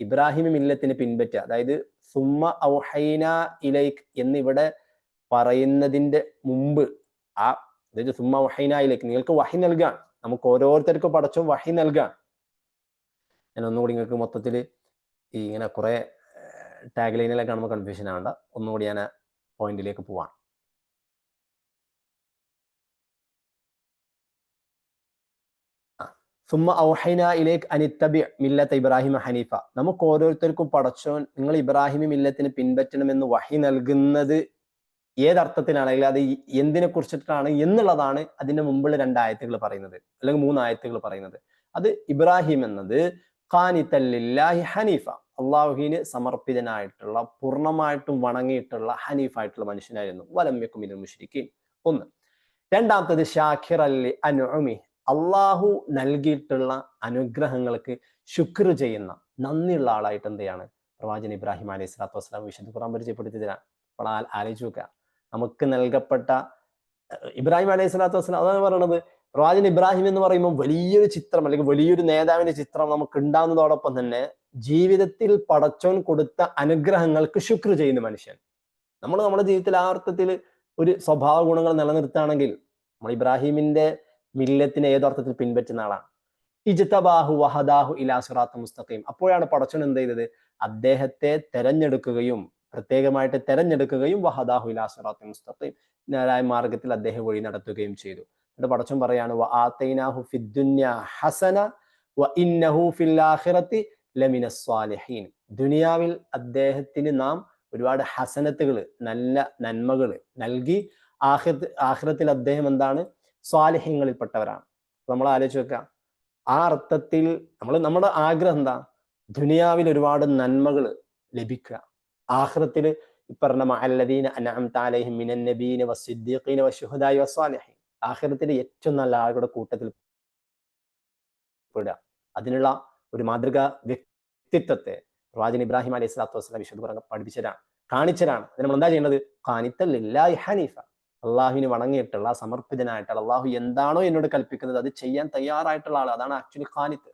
ഇബ്രാഹിം മില്ലത്തിന് പിൻപറ്റുക. അതായത് സുമ്മ ഔഹൈന ഇലൈക്ക് എന്നിവിടെ പറയുന്നതിന്റെ മുമ്പ് ആ അതായത് സുമ്മ ഔഹൈന ഇലൈക്ക് നിങ്ങൾക്ക് വഹി നൽകാൻ. നമുക്ക് ഓരോരുത്തർക്കും പടച്ചും വഹി നൽകാൻ. ഞാൻ ഒന്നുകൂടി നിങ്ങൾക്ക് മൊത്തത്തിൽ ഈ ഇങ്ങനെ കുറെ ടാഗ് ലൈനിലൊക്കെ കാണുമ്പോൾ കൺഫ്യൂഷൻ ആവണ്ട. ഒന്നുകൂടി ഞാൻ പോയിന്റിലേക്ക് പോവാം. സുമ്മ ഔഹൈന ഇലേക്ക് അനിത്തബി മില്ലത്ത് ഇബ്രാഹിം ഹനീഫ. നമുക്ക് ഓരോരുത്തർക്കും പടച്ചോൻ നിങ്ങൾ ഇബ്രാഹിം മില്ലത്തിന് പിൻപറ്റണമെന്ന് വഹി നൽകുന്നത് ഏതർത്ഥത്തിലാണെങ്കിൽ അത് എന്തിനെ കുറിച്ചിട്ടാണ് എന്നുള്ളതാണ് അതിന്റെ മുമ്പുള്ള രണ്ടായത്തുകൾ പറയുന്നത്. അല്ലെങ്കിൽ മൂന്നായത്തുകൾ പറയുന്നത്. അത് ഇബ്രാഹിം എന്നത് ഖാനിത്തല്ലാഹി ഹനീഫ. അള്ളാഹുവിന് സമർപ്പിതനായിട്ടുള്ള പൂർണമായിട്ടും വണങ്ങിയിട്ടുള്ള ഹനീഫായിട്ടുള്ള മനുഷ്യനായിരുന്നു. വലമ്യക്കും ഇത് മുഷിരിക്കീൻ. ഒന്ന്. രണ്ടാമത്തത് ഷാഖിർ അല്ലി അനുമി അള്ളാഹു നൽകിയിട്ടുള്ള അനുഗ്രഹങ്ങൾക്ക് ശുക്ർ ചെയ്യുന്ന നന്ദിയുള്ള ആളായിട്ട് എന്തെയാണ് പ്രവാചൻ ഇബ്രാഹിം അലൈഹി സ്വലാത്തു വസ്സലാം വിശുദ്ധ ഖുറാൻ പരിചയപ്പെടുത്തിയതിനാണ് അപ്പോൾ ആലോചിച്ച് നോക്കുക. നമുക്ക് നൽകപ്പെട്ട ഇബ്രാഹിം അലൈഹി സ്വലാത്തു വസ്സലാം അതാണ് പറയുന്നത് പ്രവാചൻ ഇബ്രാഹിം എന്ന് പറയുമ്പോൾ വലിയൊരു ചിത്രം അല്ലെങ്കിൽ വലിയൊരു നേതാവിന്റെ ചിത്രം നമുക്ക് ഉണ്ടാകുന്നതോടൊപ്പം തന്നെ ജീവിതത്തിൽ പടച്ചോൻ കൊടുത്ത അനുഗ്രഹങ്ങൾക്ക് ശുക്ർ ചെയ്യുന്ന മനുഷ്യൻ. നമ്മൾ നമ്മുടെ ജീവിതത്തിൽ ആ അർത്ഥത്തിൽ ഒരു സ്വഭാവ ഗുണങ്ങൾ നിലനിർത്തുകയാണെങ്കിൽ നമ്മൾ ഇബ്രാഹിമിന്റെ മില്ലത്തിനെ ഏതർത്ഥത്തിൽ പിൻപറ്റുന്ന ആളാണ്. ഇജ്തബാഹു വഹദാഹു ഇലാ സിറാത്ത് മുസ്തഖീം. അപ്പോഴാണ് പടച്ചോൻ എന്ത് ചെയ്തത്? അദ്ദേഹത്തെ തെരഞ്ഞെടുക്കുകയും പ്രത്യേകമായിട്ട് തെരഞ്ഞെടുക്കുകയും വഹദാഹു ഇലാ സിറാത്ത് മുസ്തഖീം നേരായ മാർഗത്തിൽ അദ്ദേഹം വഴി നടത്തുകയും ചെയ്തു. എന്നിട്ട് പടച്ചോൻ പറയാണ് വ ഫിദ്ദുന്യ ഹസന വ ഇന്നഹു ഫിൽ ആഖിറത്തി ലമിന സ്വാലിഹീൻ ദുനിയാവിൽ അദ്ദേഹത്തിന് നാം ഒരുപാട് ഹസനത്തുകൾ നല്ല നന്മകൾ നൽകി ആഹ്റത്ത് ആഹ്റത്തിൽ അദ്ദേഹം എന്താണ്? സ്വാലിഹ്യങ്ങളിൽപ്പെട്ടവരാണ് നമ്മൾ ആലോചിച്ച് വെക്കാം ആ അർത്ഥത്തിൽ നമ്മൾ നമ്മുടെ ആഗ്രഹം എന്താ? ദുനിയാവിൽ ഒരുപാട് നന്മകൾ ലഭിക്കുക. ആഹ്റത്തിൽ ഇപ്പറഞ്ഞ നബീന ആഹ്റത്തിൽ ഏറ്റവും നല്ല ആളുകളുടെ കൂട്ടത്തിൽ അതിനുള്ള ഒരു മാതൃക വ്യക്തിത്വത്തെ പ്രവാചകൻ ഇബ്രാഹിം അലൈഹി സ്വലാത്തു വസ്സലാം വിശുദ്ധ പറഞ്ഞ പഠിപ്പിച്ചതാണ് കാണിച്ചതാണ്. നമ്മൾ എന്താ ചെയ്യേണ്ടത്? കാനിത്തല്ലാഹി ഹനീഫ. അള്ളാഹുവിന് വണങ്ങിയിട്ടുള്ള സമർപ്പിതനായിട്ടുള്ള അള്ളാഹു എന്താണോ എന്നോട് കൽപ്പിക്കുന്നത് അത് ചെയ്യാൻ തയ്യാറായിട്ടുള്ള ആൾ അതാണ് ആക്ച്വലി ഖാനിത്ത്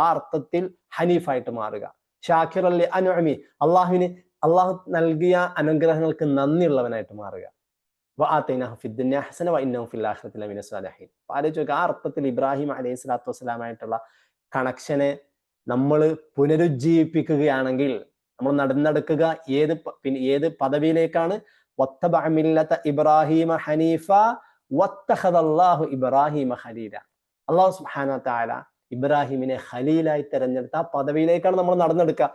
ആ അർത്ഥത്തിൽ ഹനീഫായിട്ട് മാറുക. ഷാഖിർ അല്ലെ അനുഅമി അള്ളാഹുവിന് അള്ളാഹു നൽകിയ അനുഗ്രഹങ്ങൾക്ക് നന്ദിയുള്ളവനായിട്ട് മാറുക. ആലോചിക്കുക ആ അർത്ഥത്തിൽ ഇബ്രാഹിം അലൈഹി സ്വലാത്തു വസ്സലാമായിട്ടുള്ള കണക്ഷനെ നമ്മൾ പുനരുജ്ജീവിപ്പിക്കുകയാണെങ്കിൽ നമ്മൾ നടന്നെടുക്കുക ഏത് പിന്നെ ഏത് പദവിയിലേക്കാണ്? ഇബ്രാഹിമ ഹനീഫ വത്തഹദല്ലാഹു ഇബ്രാഹിമ ഖലീല. അള്ളാഹു സുഹാന താല ഇബ്രാഹിമിനെ ഖലീലായി തെരഞ്ഞെടുത്ത ആ പദവിയിലേക്കാണ് നമ്മൾ നടന്നെടുക്കുക.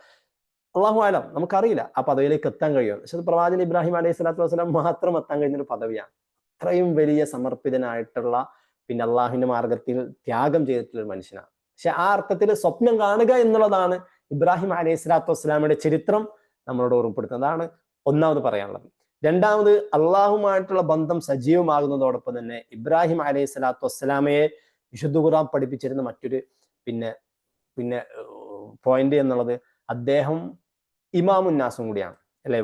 അള്ളാഹു ആലം നമുക്കറിയില്ല ആ പദവിയിലേക്ക് എത്താൻ കഴിയും പക്ഷെ പ്രവാചകൻ ഇബ്രാഹിം അലൈഹി സ്വലാത്തു വസ്സലാം മാത്രം എത്താൻ കഴിഞ്ഞ ഒരു പദവിയാണ്. അത്രയും വലിയ സമർപ്പിതനായിട്ടുള്ള പിന്നെ അള്ളാഹുവിന്റെ മാർഗത്തിൽ ത്യാഗം ചെയ്തിട്ടുള്ള ഒരു മനുഷ്യനാണ്. പക്ഷെ ആ അർത്ഥത്തിൽ സ്വപ്നം കാണുക എന്നുള്ളതാണ് ഇബ്രാഹിം അലൈഹി സ്വലാത്തു വസ്സലാമിന്റെ ചരിത്രം നമ്മളോട് ഓർമ്മപ്പെടുത്തുന്നത്. അതാണ് ഒന്നാമത് പറയാനുള്ളത്. രണ്ടാമത് അള്ളാഹുമായിട്ടുള്ള ബന്ധം സജീവമാകുന്നതോടൊപ്പം തന്നെ ഇബ്രാഹിം അലൈഹി സ്വലാത്തു വസ്സലാമയെ വിശുദ്ധ ഖുറാൻ പഠിപ്പിച്ചിരുന്ന മറ്റൊരു പിന്നെ പിന്നെ പോയിന്റ് എന്നുള്ളത് അദ്ദേഹം ഇമാമുന്നാസും കൂടിയാണ്. അല്ലെ?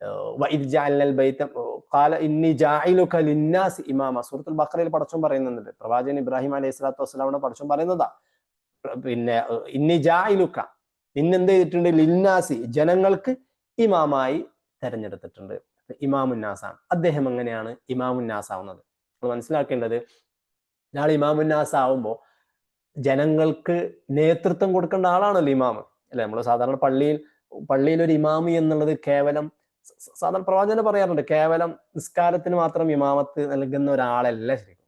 ഇതിബത്തല ഇമാമ. സൂറത്തുൽ ബക്രയിൽ പടച്ചോൻ പറയുന്നുണ്ട്. പ്രവാചകൻ ഇബ്രാഹിം അലൈഹി സ്വലാത്തു വസ്സലാമിനെ പടച്ചോൻ പറയുന്നതാ. പിന്നെ ഇന്നി ജായിലുക്ക നിന്നെന്ത് ചെയ്തിട്ടുണ്ട്? ലിന്നാസി ജനങ്ങൾക്ക് ഇമാമായി തെരഞ്ഞെടുത്തിട്ടുണ്ട്. ഇമാമുന്നാസാണ്. അദ്ദേഹം എങ്ങനെയാണ് ഇമാമുന്നാസ് ആവുന്നത് നമ്മൾ മനസ്സിലാക്കേണ്ടത് ഒരാൾ ഇമാമുന്നാസ് ആവുമ്പോൾ ജനങ്ങൾക്ക് നേതൃത്വം കൊടുക്കേണ്ട ആളാണല്ലോ ഇമാമ്. അല്ലെ? നമ്മൾ സാധാരണ പള്ളിയിൽ പള്ളിയിൽ ഒരു ഇമാമി എന്നുള്ളത് കേവലം സാധാരണ പ്രവാചകന് പറയാറുണ്ട് കേവലം നിസ്കാരത്തിന് മാത്രം ഇമാമത്ത് നൽകുന്ന ഒരാളല്ല ശരിക്കും.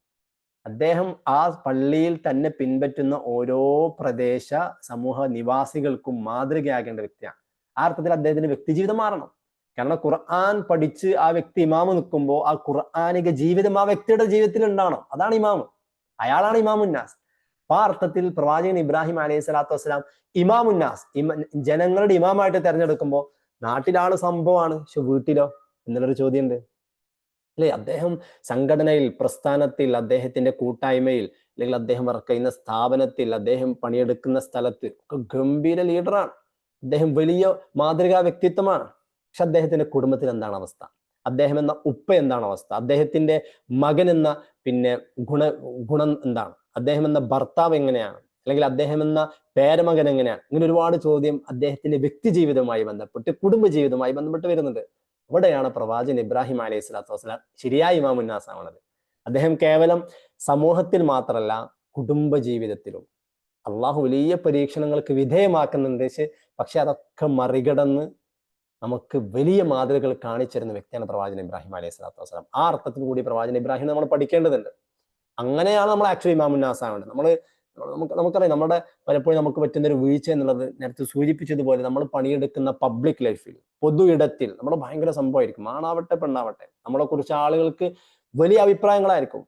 അദ്ദേഹം ആ പള്ളിയിൽ തന്നെ പിൻപറ്റുന്ന ഓരോ പ്രദേശ സമൂഹ നിവാസികൾക്കും മാതൃകയാകേണ്ട വ്യക്തിയാണ്. ആ അർത്ഥത്തിൽ അദ്ദേഹത്തിന്റെ വ്യക്തിജീവിതം മാറണം. കാരണം ഖുർആൻ പഠിച്ച് ആ വ്യക്തി ഇമാമ് നിൽക്കുമ്പോൾ ആ ഖുർആാനിക ജീവിതം ആ വ്യക്തിയുടെ ജീവിതത്തിൽ ഉണ്ടാവണം. അതാണ് ഇമാമ്. അയാളാണ് ഇമാമുന്നാസ് അപ്പൊ ആ അർത്ഥത്തിൽ പ്രവാചകൻ ഇബ്രാഹിം അലൈഹി സ്വലാത്തു വസ്സലാം ഇമാമുന്നാസ് ഇമ ജനങ്ങളുടെ ഇമാമായിട്ട് തെരഞ്ഞെടുക്കുമ്പോൾ നാട്ടിലാണ് സംഭവമാണ് പക്ഷെ വീട്ടിലോ? എന്നുള്ളൊരു ചോദ്യമുണ്ട്. അല്ലെ? അദ്ദേഹം സംഘടനയിൽ പ്രസ്ഥാനത്തിൽ അദ്ദേഹത്തിന്റെ കൂട്ടായ്മയിൽ അല്ലെങ്കിൽ അദ്ദേഹം വർക്ക് ചെയ്യുന്ന സ്ഥാപനത്തിൽ അദ്ദേഹം പണിയെടുക്കുന്ന സ്ഥലത്ത് ഒക്കെ ഗംഭീര ലീഡറാണ്. അദ്ദേഹം വലിയ മാതൃകാ വ്യക്തിത്വമാണ്. പക്ഷെ അദ്ദേഹത്തിന്റെ കുടുംബത്തിൽ എന്താണ് അവസ്ഥ? അദ്ദേഹം എന്ന ഉപ്പ എന്താണ് അവസ്ഥ? അദ്ദേഹത്തിന്റെ മകൻ എന്ന പിന്നെ ഗുണ ഗുണം എന്താണ്? അദ്ദേഹം എന്ന ഭർത്താവ് എങ്ങനെയാണ്? അല്ലെങ്കിൽ അദ്ദേഹം എന്ന പേരമകൻ എങ്ങനെയാണ് ഇങ്ങനെ ഒരുപാട് ചോദ്യം അദ്ദേഹത്തിന്റെ വ്യക്തി ജീവിതവുമായി ബന്ധപ്പെട്ട് കുടുംബ ജീവിതവുമായി ബന്ധപ്പെട്ട് വരുന്നുണ്ട്. അവിടെയാണ് പ്രവാചകൻ ഇബ്രാഹിം അലൈഹി സ്വലാത്തു വസ്സലാം ശരിയായ ഇമാമുന്നാസ് ആവണത് അദ്ദേഹം കേവലം സമൂഹത്തിൽ മാത്രമല്ല കുടുംബ ജീവിതത്തിലും. അള്ളാഹു വലിയ പരീക്ഷണങ്ങൾക്ക് വിധേയമാക്കുന്നുണ്ട്. പക്ഷെ അതൊക്കെ മറികടന്ന് നമുക്ക് വലിയ മാതൃകകൾ കാണിച്ചിരുന്ന വ്യക്തിയാണ് പ്രവാചകൻ ഇബ്രാഹിം അലൈഹി സ്വലാത്തു വസ്സലാം. ആ അർത്ഥത്തിൽ കൂടി പ്രവാചകൻ ഇബ്രാഹിം നമ്മൾ പഠിക്കേണ്ടതുണ്ട്. അങ്ങനെയാണ് നമ്മൾ ആക്ച്വലി ഇമാമുന്നാസ് ആവേണ്ടത് നമ്മൾ നമുക്ക് നമുക്കറിയാം നമ്മുടെ പലപ്പോഴും നമുക്ക് പറ്റുന്ന ഒരു വീഴ്ച എന്നുള്ളത് നേരത്തെ സൂചിപ്പിച്ചതുപോലെ നമ്മൾ പണിയെടുക്കുന്ന പബ്ലിക് ലൈഫിൽ പൊതു ഇടത്തിൽ നമ്മൾ ഭയങ്കര സംഭവമായിരിക്കും. ആണാവട്ടെ പെണ്ണാവട്ടെ നമ്മളെ കുറിച്ച് ആളുകൾക്ക് വലിയ അഭിപ്രായങ്ങളായിരിക്കും.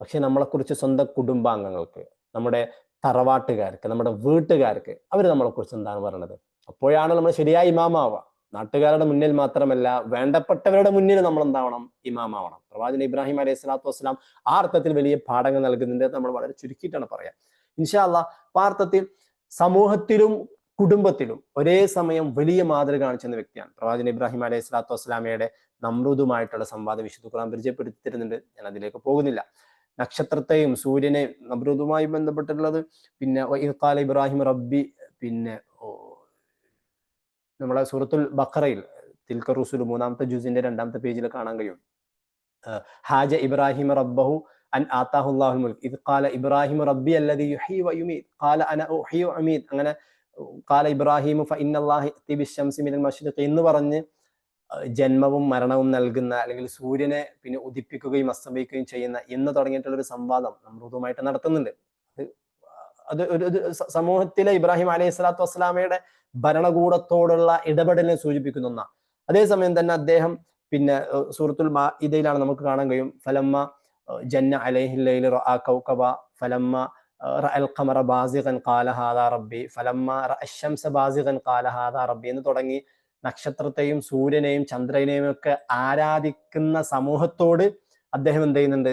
പക്ഷെ നമ്മളെക്കുറിച്ച് സ്വന്തം കുടുംബാംഗങ്ങൾക്ക് നമ്മുടെ തറവാട്ടുകാർക്ക് നമ്മുടെ വീട്ടുകാർക്ക് അവർ നമ്മളെക്കുറിച്ച് എന്താണ് പറയണത്? അപ്പോഴാണ് നമ്മൾ ശരിയായ ഇമാമാവുക. നാട്ടുകാരുടെ മുന്നിൽ മാത്രമല്ല വേണ്ടപ്പെട്ടവരുടെ മുന്നിൽ നമ്മൾ എന്താവണം ഇമാമാവണം. പ്രവാചകൻ ഇബ്രാഹിം അലൈഹി സ്വലാത്തു വസ്സലാം ആ അർത്ഥത്തിൽ വലിയ പാഠങ്ങൾ നൽകുന്നുണ്ട് നമ്മൾ വളരെ ചുരുക്കിയിട്ടാണ് പറയാം. ഇൻഷാല്ല ആ അർത്ഥത്തിൽ സമൂഹത്തിലും കുടുംബത്തിലും ഒരേ സമയം വലിയ മാതൃക കാണിച്ചെന്ന വ്യക്തിയാണ് പ്രവാചകൻ ഇബ്രാഹിം അലൈഹി സ്വലാത്തു വസ്സലാമയുടെ നമ്രൂദുമായിട്ടുള്ള സംവാദം വിശുദ്ധ ഖുർആൻ പരിചയപ്പെടുത്തി ഞാൻ അതിലേക്ക് പോകുന്നില്ല. നക്ഷത്രത്തെയും സൂര്യനെയും നമ്രൂദുമായി ബന്ധപ്പെട്ടിട്ടുള്ളത് പിന്നെ ഇബ്രാഹിം റബ്ബി പിന്നെ നമ്മളെ സൂറത്തുൽ ബഖറയിൽ തിൽക്ക റുസുൽ മൂന്നാമത്തെ ജൂസിന്റെ രണ്ടാമത്തെ പേജിൽ കാണാൻ കഴിയും. ഹാജ ഇബ്രാഹിം റബ്ബഹു അൻ ആത്താഹുല്ലാഹുൽ മുൽക്ക് ഇത് കാല ഇബ്രാഹിം റബ്ബി അല്ലദി യുഹി വ യുമീത്. കാല അന ഉഹി വ അങ്ങനെ കാല ഇബ്രാഹിം ഫ ഇന്നല്ലാഹി ബിശ്ശംസി മിനൽ മശ്രിഖി എന്ന് പറഞ്ഞ് ജന്മവും മരണവും നൽകുന്ന അല്ലെങ്കിൽ സൂര്യനെ പിന്നെ ഉദിപ്പിക്കുകയും അസ്തമിക്കുകയും ചെയ്യുന്ന എന്ന് തുടങ്ങിയിട്ടുള്ള ഒരു സംവാദം നമ്രൂദുമായിട്ട് നടത്തുന്നുണ്ട്. അത് ഒരു സമൂഹത്തിലെ ഇബ്രാഹിം അലൈഹി സ്വലാത്തു വസ്സലാമയുടെ ഭരണകൂടത്തോടുള്ള ഇടപെടലിനെ സൂചിപ്പിക്കുന്ന ഒന്നാണ് അതേസമയം തന്നെ അദ്ദേഹം പിന്നെ സൂറത്തുൽ മാഇദയിലാണ് നമുക്ക് കാണാൻ കഴിയും. ഫലമ്മ ജന്ന അലൈഹില്ലയിൽ കൗക്കബ ഫലമ്മ ഖമറ ബാസിഖൻ ഹാദാ റബ്ബി ഫലമ്മ റഅശംസ ബാസിഖൻ ഹാദാ റബ്ബി എന്ന് തുടങ്ങി നക്ഷത്രത്തെയും സൂര്യനെയും ചന്ദ്രനെയും ഒക്കെ ആരാധിക്കുന്ന സമൂഹത്തോട് അദ്ദേഹം എന്ത് ചെയ്യുന്നുണ്ട്?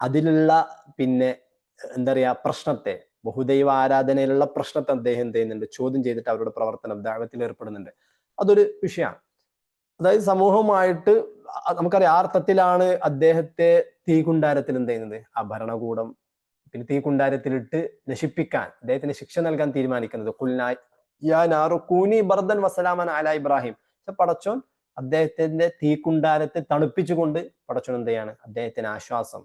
അതിലുള്ള പിന്നെ എന്താ പറയാ പ്രശ്നത്തെ ബഹുദൈവ ആരാധനയിലുള്ള പ്രശ്നത്തെ അദ്ദേഹം എന്ത് ചെയ്യുന്നുണ്ട്? ചോദ്യം ചെയ്തിട്ട് അവരുടെ പ്രവർത്തനം ദൈവത്തിൽ ഏർപ്പെടുന്നുണ്ട്. അതൊരു വിഷയമാണ് അതായത് സമൂഹമായിട്ട് നമുക്കറിയാം ആ അർത്ഥത്തിലാണ് അദ്ദേഹത്തെ തീകുണ്ടാരത്തിൽ എന്ത് ചെയ്യുന്നത്? ആ ഭരണകൂടം പിന്നെ തീകുണ്ടാരത്തിലിട്ട് നശിപ്പിക്കാൻ അദ്ദേഹത്തിന് ശിക്ഷ നൽകാൻ തീരുമാനിക്കുന്നത്. കുൽനായ് യാനാറുക്കൂനി ബർദൻ വസലാമൻ അല ഇബ്രാഹിം. പടച്ചോൻ അദ്ദേഹത്തിന്റെ തീക്കുണ്ടാരത്തെ തണുപ്പിച്ചുകൊണ്ട് പടച്ചോൻ എന്ത് ചെയ്യാണ്? അദ്ദേഹത്തിന് ആശ്വാസം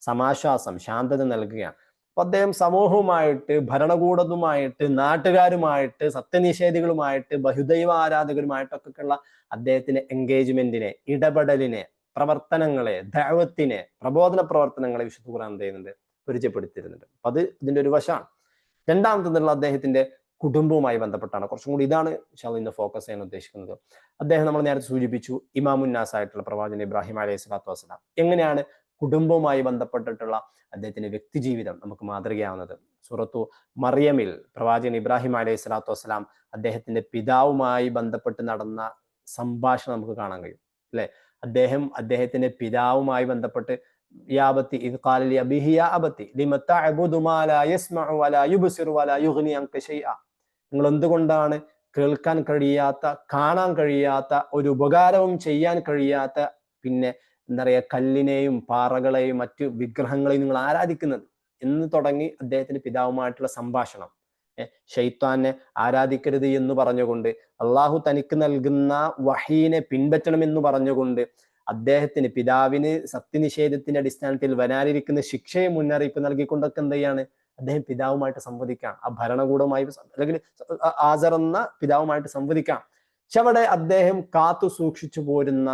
സമാശ്വാസം ശാന്തത നൽകുകയാണ്. അപ്പൊ അദ്ദേഹം സമൂഹവുമായിട്ട് ഭരണകൂടവുമായിട്ട് നാട്ടുകാരുമായിട്ട് സത്യനിഷേധികളുമായിട്ട് ബഹുദൈവ ആരാധകരുമായിട്ടൊക്കെയുള്ള അദ്ദേഹത്തിന്റെ എൻഗേജ്മെന്റിനെ ഇടപെടലിനെ പ്രവർത്തനങ്ങളെ ദൈവത്തിനെ പ്രബോധന പ്രവർത്തനങ്ങളെ വിശുദ്ധ ഖുർആൻ ചെയ്യുന്നുണ്ട്? പരിചയപ്പെടുത്തിയിരുന്നുണ്ട് അപ്പൊ അത് ഇതിന്റെ ഒരു വശമാണ്. രണ്ടാമത്തെന്നുള്ള അദ്ദേഹത്തിന്റെ കുടുംബവുമായി ബന്ധപ്പെട്ടാണ്. കുറച്ചും കൂടി ഇതാണ് ഇന്ന് ഫോക്കസ് ചെയ്യാൻ ഉദ്ദേശിക്കുന്നത്. അദ്ദേഹം നമ്മൾ നേരത്തെ സൂചിപ്പിച്ചു ഇമാമുന്നാസ് ആയിട്ടുള്ള പ്രവാചകൻ ഇബ്രാഹിം അലൈഹി സ്വലാത്തു വസ്സലാം. എങ്ങനെയാണ് കുടുംബവുമായി ബന്ധപ്പെട്ടിട്ടുള്ള അദ്ദേഹത്തിന്റെ വ്യക്തി ജീവിതം നമുക്ക് മാതൃകയാവുന്നത്. സുറത്തു മറിയമിൽ പ്രവാചകൻ ഇബ്രാഹിം അലൈഹി സ്വലാത്തു വസ്സലാം അദ്ദേഹത്തിന്റെ പിതാവുമായി ബന്ധപ്പെട്ട് നടന്ന സംഭാഷണം നമുക്ക് കാണാൻ കഴിയും. അല്ലെ? അദ്ദേഹം അദ്ദേഹത്തിന്റെ പിതാവുമായി ബന്ധപ്പെട്ട് നിങ്ങൾ എന്തുകൊണ്ടാണ് കേൾക്കാൻ കഴിയാത്ത കാണാൻ കഴിയാത്ത ഒരു ഉപകാരവും ചെയ്യാൻ കഴിയാത്ത പിന്നെ എന്താ പറയുക കല്ലിനെയും പാറകളെയും മറ്റു വിഗ്രഹങ്ങളെയും നിങ്ങൾ ആരാധിക്കുന്നത് എന്ന് തുടങ്ങി അദ്ദേഹത്തിന്റെ പിതാവുമായിട്ടുള്ള സംഭാഷണം. ഷെയ്ത്താനെ ആരാധിക്കരുത് എന്ന് പറഞ്ഞുകൊണ്ട് അള്ളാഹു തനിക്ക് നൽകുന്ന വഹീനെ പിൻപറ്റണം എന്ന് പറഞ്ഞുകൊണ്ട് അദ്ദേഹത്തിന് പിതാവിന് സത്യനിഷേധത്തിന്റെ അടിസ്ഥാനത്തിൽ വരാനിരിക്കുന്ന ശിക്ഷയെ മുന്നറിയിപ്പ് നൽകിക്കൊണ്ടൊക്കെ എന്തെയാണ് അദ്ദേഹം പിതാവുമായിട്ട് സംവദിക്കാം. ആ ഭരണകൂടമായി അല്ലെങ്കിൽ ആസർ എന്ന പിതാവുമായിട്ട് സംവദിക്കാം. പക്ഷെ അവിടെ അദ്ദേഹം കാത്തു സൂക്ഷിച്ചു പോരുന്ന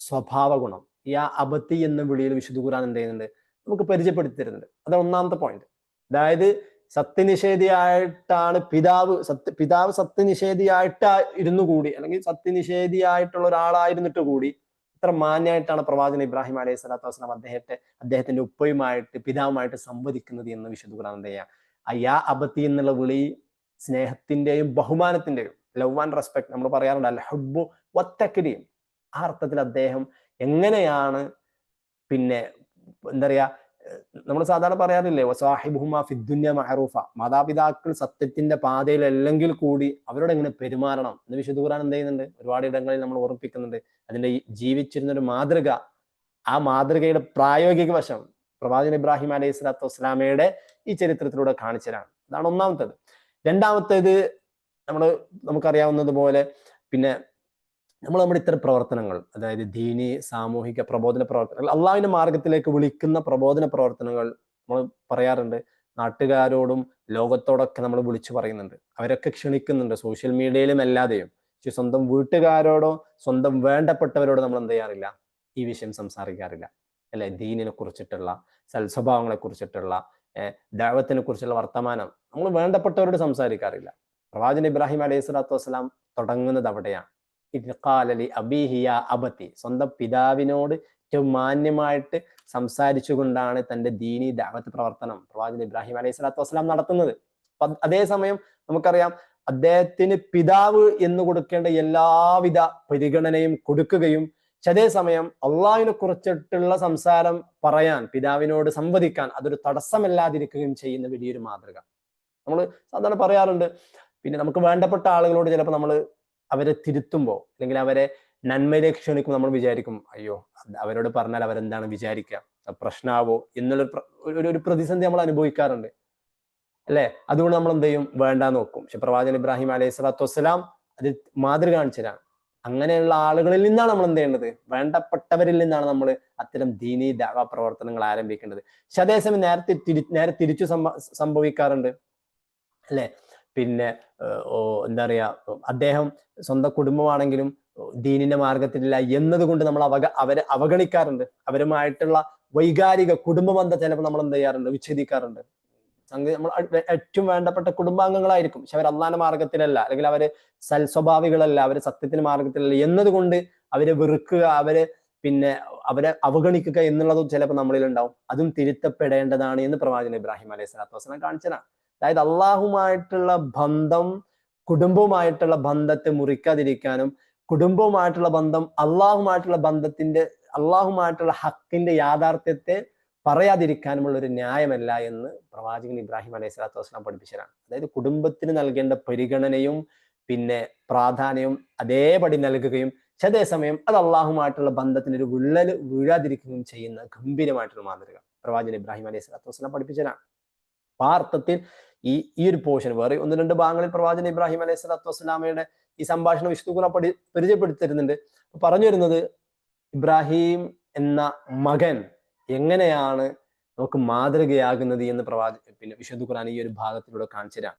സ്വഭാവ ഗുണം ആ അബത്തി എന്ന വിളിയിൽ വിശുദ്ധ ഖുർആൻ എന്ത് ചെയ്യുന്നുണ്ട്? നമുക്ക് പരിചയപ്പെടുത്തി തരുന്നുണ്ട്. അത് ഒന്നാമത്തെ പോയിന്റ് അതായത് സത്യനിഷേധിയായിട്ടാണ് പിതാവ് സത്യ പിതാവ് സത്യനിഷേധിയായിട്ട് ഇരുന്നു കൂടി അല്ലെങ്കിൽ സത്യനിഷേധിയായിട്ടുള്ള ഒരാളായിരുന്നിട്ട് കൂടി ഇത്ര മാന്യമായിട്ടാണ് പ്രവാചകൻ ഇബ്രാഹിം അലൈഹി സ്വലാത്തു വസ്സലാം അദ്ദേഹത്തെ അദ്ദേഹത്തിന്റെ ഉപ്പയുമായിട്ട് പിതാവുമായിട്ട് സംവദിക്കുന്നത് എന്ന് വിശുദ്ധ ഖുർആൻ എന്ത് ചെയ്യാം? അയ്യാ അബത്തി എന്നുള്ള വിളി സ്നേഹത്തിന്റെയും ബഹുമാനത്തിന്റെയും ലവ് ആൻഡ് റെസ്പെക്ട് നമ്മൾ പറയാറുണ്ട് അല്ല ഹുബു വത്തക്കരിയും ആ അർത്ഥത്തിൽ അദ്ദേഹം എങ്ങനെയാണ് പിന്നെ എന്താ പറയാ നമ്മൾ സാധാരണ പറയാറില്ലേ സാഹിബുഹുമ ഫിദ്ദുന്യ മഹറൂഫ മാതാപിതാക്കൾ സത്യത്തിന്റെ പാതയിൽ അല്ലെങ്കിൽ കൂടി അവരോട് എങ്ങനെ പെരുമാറണം? എന്ന് വിശുദ്ധ ഖുർആൻ എന്ത് ചെയ്യുന്നുണ്ട്? ഒരുപാട് ഇടങ്ങളിൽ നമ്മൾ ഓർമ്മിപ്പിക്കുന്നുണ്ട്. അതിന്റെ ജീവിച്ചിരുന്ന ഒരു മാതൃക ആ മാതൃകയുടെ പ്രായോഗിക വശം പ്രവാചകൻ ഇബ്രാഹിം അലൈഹി സ്വലാത്തു വസ്സലാമയുടെ ഈ ചരിത്രത്തിലൂടെ കാണിച്ചതാണ്. അതാണ് ഒന്നാമത്തേത്. രണ്ടാമത്തേത് നമ്മൾ നമുക്കറിയാവുന്നതുപോലെ പിന്നെ നമ്മൾ നമ്മുടെ ഇത്തരം പ്രവർത്തനങ്ങൾ അതായത് ദീനി സാമൂഹിക പ്രബോധന പ്രവർത്തനങ്ങൾ അള്ളാഹുവിന്റെ മാർഗത്തിലേക്ക് വിളിക്കുന്ന പ്രബോധന പ്രവർത്തനങ്ങൾ നമ്മൾ പറയാറുണ്ട്. നാട്ടുകാരോടും ലോകത്തോടൊക്കെ നമ്മൾ വിളിച്ചു പറയുന്നുണ്ട്. അവരൊക്കെ ക്ഷണിക്കുന്നുണ്ട് സോഷ്യൽ മീഡിയയിലും അല്ലാതെയും പക്ഷെ സ്വന്തം വീട്ടുകാരോടോ സ്വന്തം വേണ്ടപ്പെട്ടവരോടോ നമ്മൾ എന്ത് ചെയ്യാറില്ല? ഈ വിഷയം സംസാരിക്കാറില്ല. അല്ലെ? ദീനിനെ കുറിച്ചിട്ടുള്ള സൽസ്വഭാവങ്ങളെ കുറിച്ചിട്ടുള്ള ദൈവത്തിനെ കുറിച്ചുള്ള വർത്തമാനം നമ്മൾ വേണ്ടപ്പെട്ടവരോട് സംസാരിക്കാറില്ല. പ്രവാചൻ ഇബ്രാഹിം അലൈഹി സ്വലാത്തു വസ്സലാം തുടങ്ങുന്നത് അവിടെയാണ്. ഇദ്ഖാലലി അബീഹിയ അബത്തി. സ്വന്തം പിതാവിനോട് ഏറ്റവും മാന്യമായിട്ട് സംസാരിച്ചുകൊണ്ടാണ് തന്റെ ദീനി ദാവത്ത് പ്രവർത്തനം പ്രവാചകൻ ഇബ്രാഹിം അലൈഹി സ്വലാത്തു വസ്സലാം നടത്തുന്നത്. അതേസമയം നമുക്കറിയാം അദ്ദേഹത്തിന് പിതാവ് എന്ന് കൊടുക്കേണ്ട എല്ലാവിധ പരിഗണനയും കൊടുക്കുകയും അതേസമയം അള്ളാഹിനെ കുറിച്ചിട്ടുള്ള സംസാരം പറയാൻ പിതാവിനോട് സംവദിക്കാൻ അതൊരു തടസ്സമല്ലാതിരിക്കുകയും ചെയ്യുന്ന വലിയൊരു മാതൃക. നമ്മൾ സാധാരണ പറയാറുണ്ട് പിന്നെ നമുക്ക് വേണ്ടപ്പെട്ട ആളുകളോട് ചിലപ്പോൾ നമ്മൾ അവരെ തിരുത്തുമ്പോൾ അല്ലെങ്കിൽ അവരെ നന്മയിലേക്ക് ക്ഷണിക്കുമ്പോൾ നമ്മൾ വിചാരിക്കും അയ്യോ അവരോട് പറഞ്ഞാൽ അവരെന്താണ് വിചാരിക്കുക? പ്രശ്നാവോ? എന്നുള്ള ഒരു പ്രതിസന്ധി നമ്മൾ അനുഭവിക്കാറുണ്ട്. അല്ലെ? അതുകൊണ്ട് നമ്മൾ എന്ത് ചെയ്യും? വേണ്ട നോക്കും. പക്ഷെ പ്രവാചകൻ ഇബ്രാഹിം അലൈഹി സ്വലാത്തു വസ്സലാം അത് മാതൃക കാണിച്ചതാണ്. അങ്ങനെയുള്ള ആളുകളിൽ നിന്നാണ് നമ്മൾ എന്ത് ചെയ്യേണ്ടത്? വേണ്ടപ്പെട്ടവരിൽ നിന്നാണ് നമ്മൾ അത്തരം ദീനി ദാവ പ്രവർത്തനങ്ങൾ ആരംഭിക്കേണ്ടത്. പക്ഷെ അതേസമയം നേരത്തെ തിരി നേരെ തിരിച്ചു സംഭവിക്കാറുണ്ട്. അല്ലെ? പിന്നെ എന്താ പറയാ അദ്ദേഹം സ്വന്തം കുടുംബമാണെങ്കിലും ദീനിന്റെ മാർഗത്തിലില്ല എന്നതുകൊണ്ട് നമ്മൾ അവ അവരെ അവഗണിക്കാറുണ്ട്. അവരുമായിട്ടുള്ള വൈകാരിക കുടുംബ ബന്ധം ചിലപ്പോൾ നമ്മൾ എന്ത് ചെയ്യാറുണ്ട്? വിച്ഛേദിക്കാറുണ്ട്. സംഗതി നമ്മൾ ഏറ്റവും വേണ്ടപ്പെട്ട കുടുംബാംഗങ്ങളായിരിക്കും. പക്ഷെ അവർ അള്ളാന്റെ മാർഗത്തിലല്ല അല്ലെങ്കിൽ അവർ സൽസ്വഭാവികളല്ല അവർ സത്യത്തിന്റെ മാർഗത്തിലല്ല എന്നതുകൊണ്ട് അവരെ വെറുക്കുക അവരെ പിന്നെ അവരെ അവഗണിക്കുക എന്നുള്ളതും ചിലപ്പോൾ നമ്മളിൽ ഉണ്ടാവും അതും തിരുത്തപ്പെടേണ്ടതാണ് എന്ന് പ്രവാചകൻ ഇബ്രാഹിം അലൈഹി സ്വലാത്തു വസ്സലാം കാണിച്ചതാണ്. അതായത് അള്ളാഹുമായിട്ടുള്ള ബന്ധം കുടുംബവുമായിട്ടുള്ള ബന്ധത്തെ മുറിക്കാതിരിക്കാനും കുടുംബവുമായിട്ടുള്ള ബന്ധം അള്ളാഹുമായിട്ടുള്ള ബന്ധത്തിന്റെ അള്ളാഹുമായിട്ടുള്ള ഹക്കിന്റെ യാഥാർത്ഥ്യത്തെ പറയാതിരിക്കാനുമുള്ള ഒരു ന്യായമല്ല എന്ന് പ്രവാചകൻ ഇബ്രാഹിം അലൈഹി സ്വലാത്തു വസ്ലാം പഠിപ്പിച്ചതാണ്. അതായത് കുടുംബത്തിന് നൽകേണ്ട പരിഗണനയും പിന്നെ പ്രാധാന്യവും അതേപടി നൽകുകയും അതേസമയം അത് അള്ളാഹുമായിട്ടുള്ള ബന്ധത്തിന് ഒരു വിള്ളൽ വീഴാതിരിക്കുകയും ചെയ്യുന്ന ഗംഭീരമായിട്ടുള്ള മാതൃക പ്രവാചകൻ ഇബ്രാഹിം അലൈഹി സ്വലാത്തു വസ്ലാം പഠിപ്പിച്ചതാണ്. ആ അർത്ഥത്തിൽ ഈ ഈ ഒരു പോർഷൻ വേറെ ഒന്ന് രണ്ട് ഭാഗങ്ങളിൽ പ്രവാചകൻ ഇബ്രാഹിം അലൈഹി സ്വലാത്തു വസ്സലാമയുടെ ഈ സംഭാഷണം വിഷ്ണു വിശുദ്ധ പഠി പരിചയപ്പെടുത്തിരുന്നുണ്ട് പറഞ്ഞു വരുന്നത് ഇബ്രാഹിം എന്ന മകൻ എങ്ങനെയാണ് നമുക്ക് മാതൃകയാകുന്നത് എന്ന് പ്രവാച പിന്നെ വിശുദ്ധ ഖുർആൻ ഈ ഒരു ഭാഗത്തിലൂടെ കാണിച്ചു തരാം.